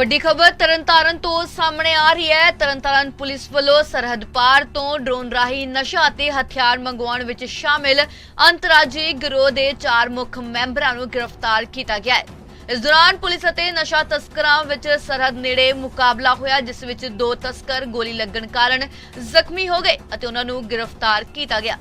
ਵੱਡੀ ਖਬਰ ਤਰਨਤਾਰਨ ਤੋਂ ਸਾਹਮਣੇ ਆ ਰਹੀ ਹੈ। ਤਰਨਤਾਰਨ ਪੁਲਿਸ ਵੱਲੋਂ ਸਰਹੱਦ ਪਾਰ ਤੋਂ ਡਰੋਨ ਰਾਹੀਂ ਨਸ਼ਾ ਅਤੇ ਹਥਿਆਰ ਮੰਗਵਾਉਣ ਵਿੱਚ ਸ਼ਾਮਿਲ ਅੰਤਰਰਾਜੀ ਗਿਰੋਹ ਦੇ ਚਾਰ ਮੁੱਖ ਮੈਂਬਰਾਂ ਨੂੰ ਗ੍ਰਿਫਤਾਰ ਕੀਤਾ ਗਿਆ ਹੈ। ਇਸ ਦੌਰਾਨ ਪੁਲਿਸ ਅਤੇ ਨਸ਼ਾ ਤਸਕਰਾਂ ਵਿੱਚ ਸਰਹੱਦ ਨੇੜੇ ਮੁਕਾਬਲਾ ਹੋਇਆ, ਜਿਸ ਵਿੱਚ ਦੋ ਤਸਕਰ ਗੋਲੀ ਲੱਗਣ ਕਾਰਨ ਜ਼ਖਮੀ ਹੋ ਗਏ ਅਤੇ ਉਹਨਾਂ ਨੂੰ ਗ੍ਰਿਫਤਾਰ ਕੀਤਾ ਗਿਆ।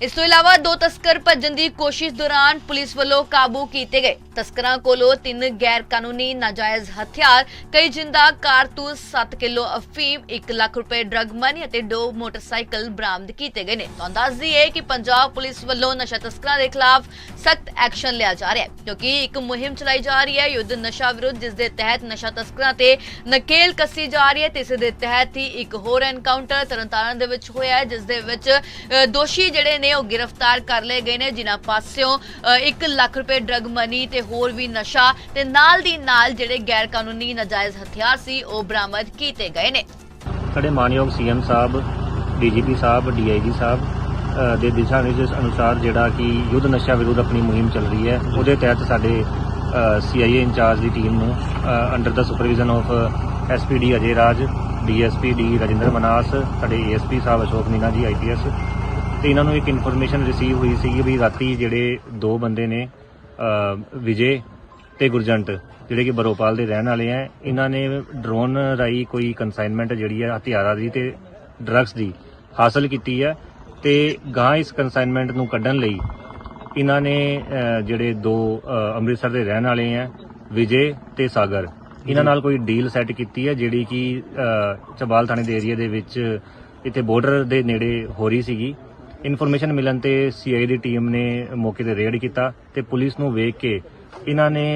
ਇਸ ਤੋਂ ਇਲਾਵਾ ਦੋ ਤਸਕਰ ਭੱਜਣ ਦੀ ਕੋਸ਼ਿਸ਼ ਦੌਰਾਨ ਪੁਲਿਸ ਵੱਲੋਂ ਕਾਬੂ ਕੀਤੇ ਗਏ। ਤਸਕਰਾਂ ਕੋਲੋਂ ਤਿੰਨ ਗੈਰ ਕਾਨੂੰਨੀ ਨਾਜਾਇਜ਼ ਹਥਿਆਰ, ਕਈ ਜਿੰਦਾ ਕਾਰਤੂਸ 7 ਕਿਲੋ ਅਫੀਮ 1 ਲੱਖ ਰੁਪਏ ਡਰਗ ਮਨੀ ਅਤੇ ਦੋ ਮੋਟਰਸਾਈਕਲ ਬਰਾਮਦ ਕੀਤੇ ਗਏ ਨੇ। ਤੁਹਾਨੂੰ ਦੱਸ ਦਈਏ ਕਿ ਪੰਜਾਬ ਪੁਲਿਸ ਵੱਲੋਂ ਨਸ਼ਾ ਤਸਕਰਾਂ ਦੇ ਖਿਲਾਫ ਸਖਤ ਐਕਸ਼ਨ ਲਿਆ ਜਾ ਰਿਹਾ ਹੈ, ਕਿਉਂਕਿ ਇੱਕ ਮੁਹਿੰਮ ਚਲਾਈ ਜਾ ਰਹੀ ਹੈ। ਯੁੱਧ ਨਸ਼ਾ ਵਿਰੁੱਧ, ਜਿਸ ਦੇ ਤਹਿਤ ਨਸ਼ਾ ਤਸਕਰਾਂ ਤੇ ਨਕੇਲ ਕੱਸੀ ਜਾ ਰਹੀ ਹੈ ਤੇ ਇਸ ਦੇ ਤਹਿਤ ਹੀ ਇੱਕ ਹੋਰ ਐਨਕਾਊਂਟਰ ਤਰਨਤਾਰਨ ਦੇ ਵਿੱਚ ਹੋਇਆ ਹੈ, ਜਿਸ ਦੇ ਵਿੱਚ ਦੋਸ਼ੀ ਜਿਹੜੇ ਨੇ ਉਹ ਗ੍ਰਿਫਤਾਰ ਕਰ ਲਏ ਗਏ ਨੇ ਜਿਨ੍ਹਾਂ ਪਾਸਿਓਂ 1 ਲੱਖ ਰੁਪਏ ਡਰਗ ਮਨੀ ਤੇ ਹੋਰ ਵੀ ਨਸ਼ਾ ਤੇ ਨਾਲ ਦੀ ਨਾਲ ਜਿਹੜੇ ਗੈਰ ਕਾਨੂੰਨੀ ਨਾਜਾਇਜ਼ ਹਥਿਆਰ ਸੀ, ਉਹ ਬਰਾਮਦ ਕੀਤੇ ਗਏ ਨੇ। ਸਾਡੇ ਮਾਨਯੋਗ ਸੀਐਮ ਸਾਹਿਬ, ਡੀਜੀਪੀ ਸਾਹਿਬ, ਡੀਆਈਜੀ ਸਾਹਿਬ ਦੇ ਦਿਸ਼ਾ ਨਿਰਦੇਸ਼ ਅਨੁਸਾਰ ਜਿਹੜਾ ਕਿ ਯੁੱਧ ਨਸ਼ਾ ਵਿਰੁੱਧ ਆਪਣੀ ਮੁਹਿੰਮ ਚੱਲ ਰਹੀ ਹੈ, ਉਹਦੇ ਤਹਿਤ ਸਾਡੇ ਸੀਆਈਏ ਇੰਚਾਰਜ ਦੀ ਟੀਮ ਨੂੰ under the supervision of SPD Ajay Raj DSP D Rajinder Manas, ਸਾਡੇ ਏਐਸਪੀ ਸਾਹਿਬ ਅਸ਼ੋਕ ਮੀਨਾ ਜੀ ਆਈਪੀਐਸ ਤੇ ਇਹਨਾਂ ਨੂੰ ਇੱਕ ਇਨਫੋਰਮੇਸ਼ਨ ਰਿਸੀਵ ਹੋਈ ਸੀ ਵੀ ਰਾਤੀ ਜਿਹੜੇ ਦੋ ਬੰਦੇ ਨੇ ਵਿਜੇ ਤੇ ਗੁਰਜੰਟ ਜਿਹੜੇ ਕਿ ਬਰੋਪਾਲ ਦੇ ਰਹਿਣ ਵਾਲੇ ਆ ਇਹਨਾਂ ਨੇ ਡਰੋਨ ਰਾਈ ਕੋਈ ਕਨਸਾਈਨਮੈਂਟ ਜਿਹੜੀ ਹੈ ਹਥਿਆਰਾਂ ਦੀ ਤੇ ਡਰੱਗਸ ਦੀ ਹਾਸਲ ਕੀਤੀ ਹੈ ਤੇ ਗਾਂ ਇਸ ਕਨਸਾਈਨਮੈਂਟ ਨੂੰ ਕੱਢਣ ਲਈ ਇਹਨਾਂ ਨੇ ਜਿਹੜੇ ਦੋ ਅੰਮ੍ਰਿਤਸਰ ਦੇ ਰਹਿਣ ਵਾਲੇ ਆ ਵਿਜੇ ਤੇ ਸਾਗਰ ਇਹਨਾਂ ਨਾਲ ਕੋਈ ਡੀਲ ਸੈੱਟ ਕੀਤੀ ਹੈ ਜਿਹੜੀ ਕਿ ਚਬਾਲ ਥਾਣੇ ਦੇ ਏਰੀਆ ਦੇ ਵਿੱਚ ਇੱਥੇ ਬਾਰਡਰ ਦੇ ਨੇੜੇ ਹੋ ਰਹੀ ਸੀਗੀ। ਇਨਫੋਰਮੇਸ਼ਨ ਮਿਲਣ ਤੇ ਸੀਆਈ ਦੀ ਟੀਮ ਨੇ ਮੌਕੇ ਤੇ ਰੇਡ ਕੀਤਾ ਤੇ ਪੁਲਿਸ ਨੂੰ ਵੇਖ ਕੇ ਇਹਨਾਂ ਨੇ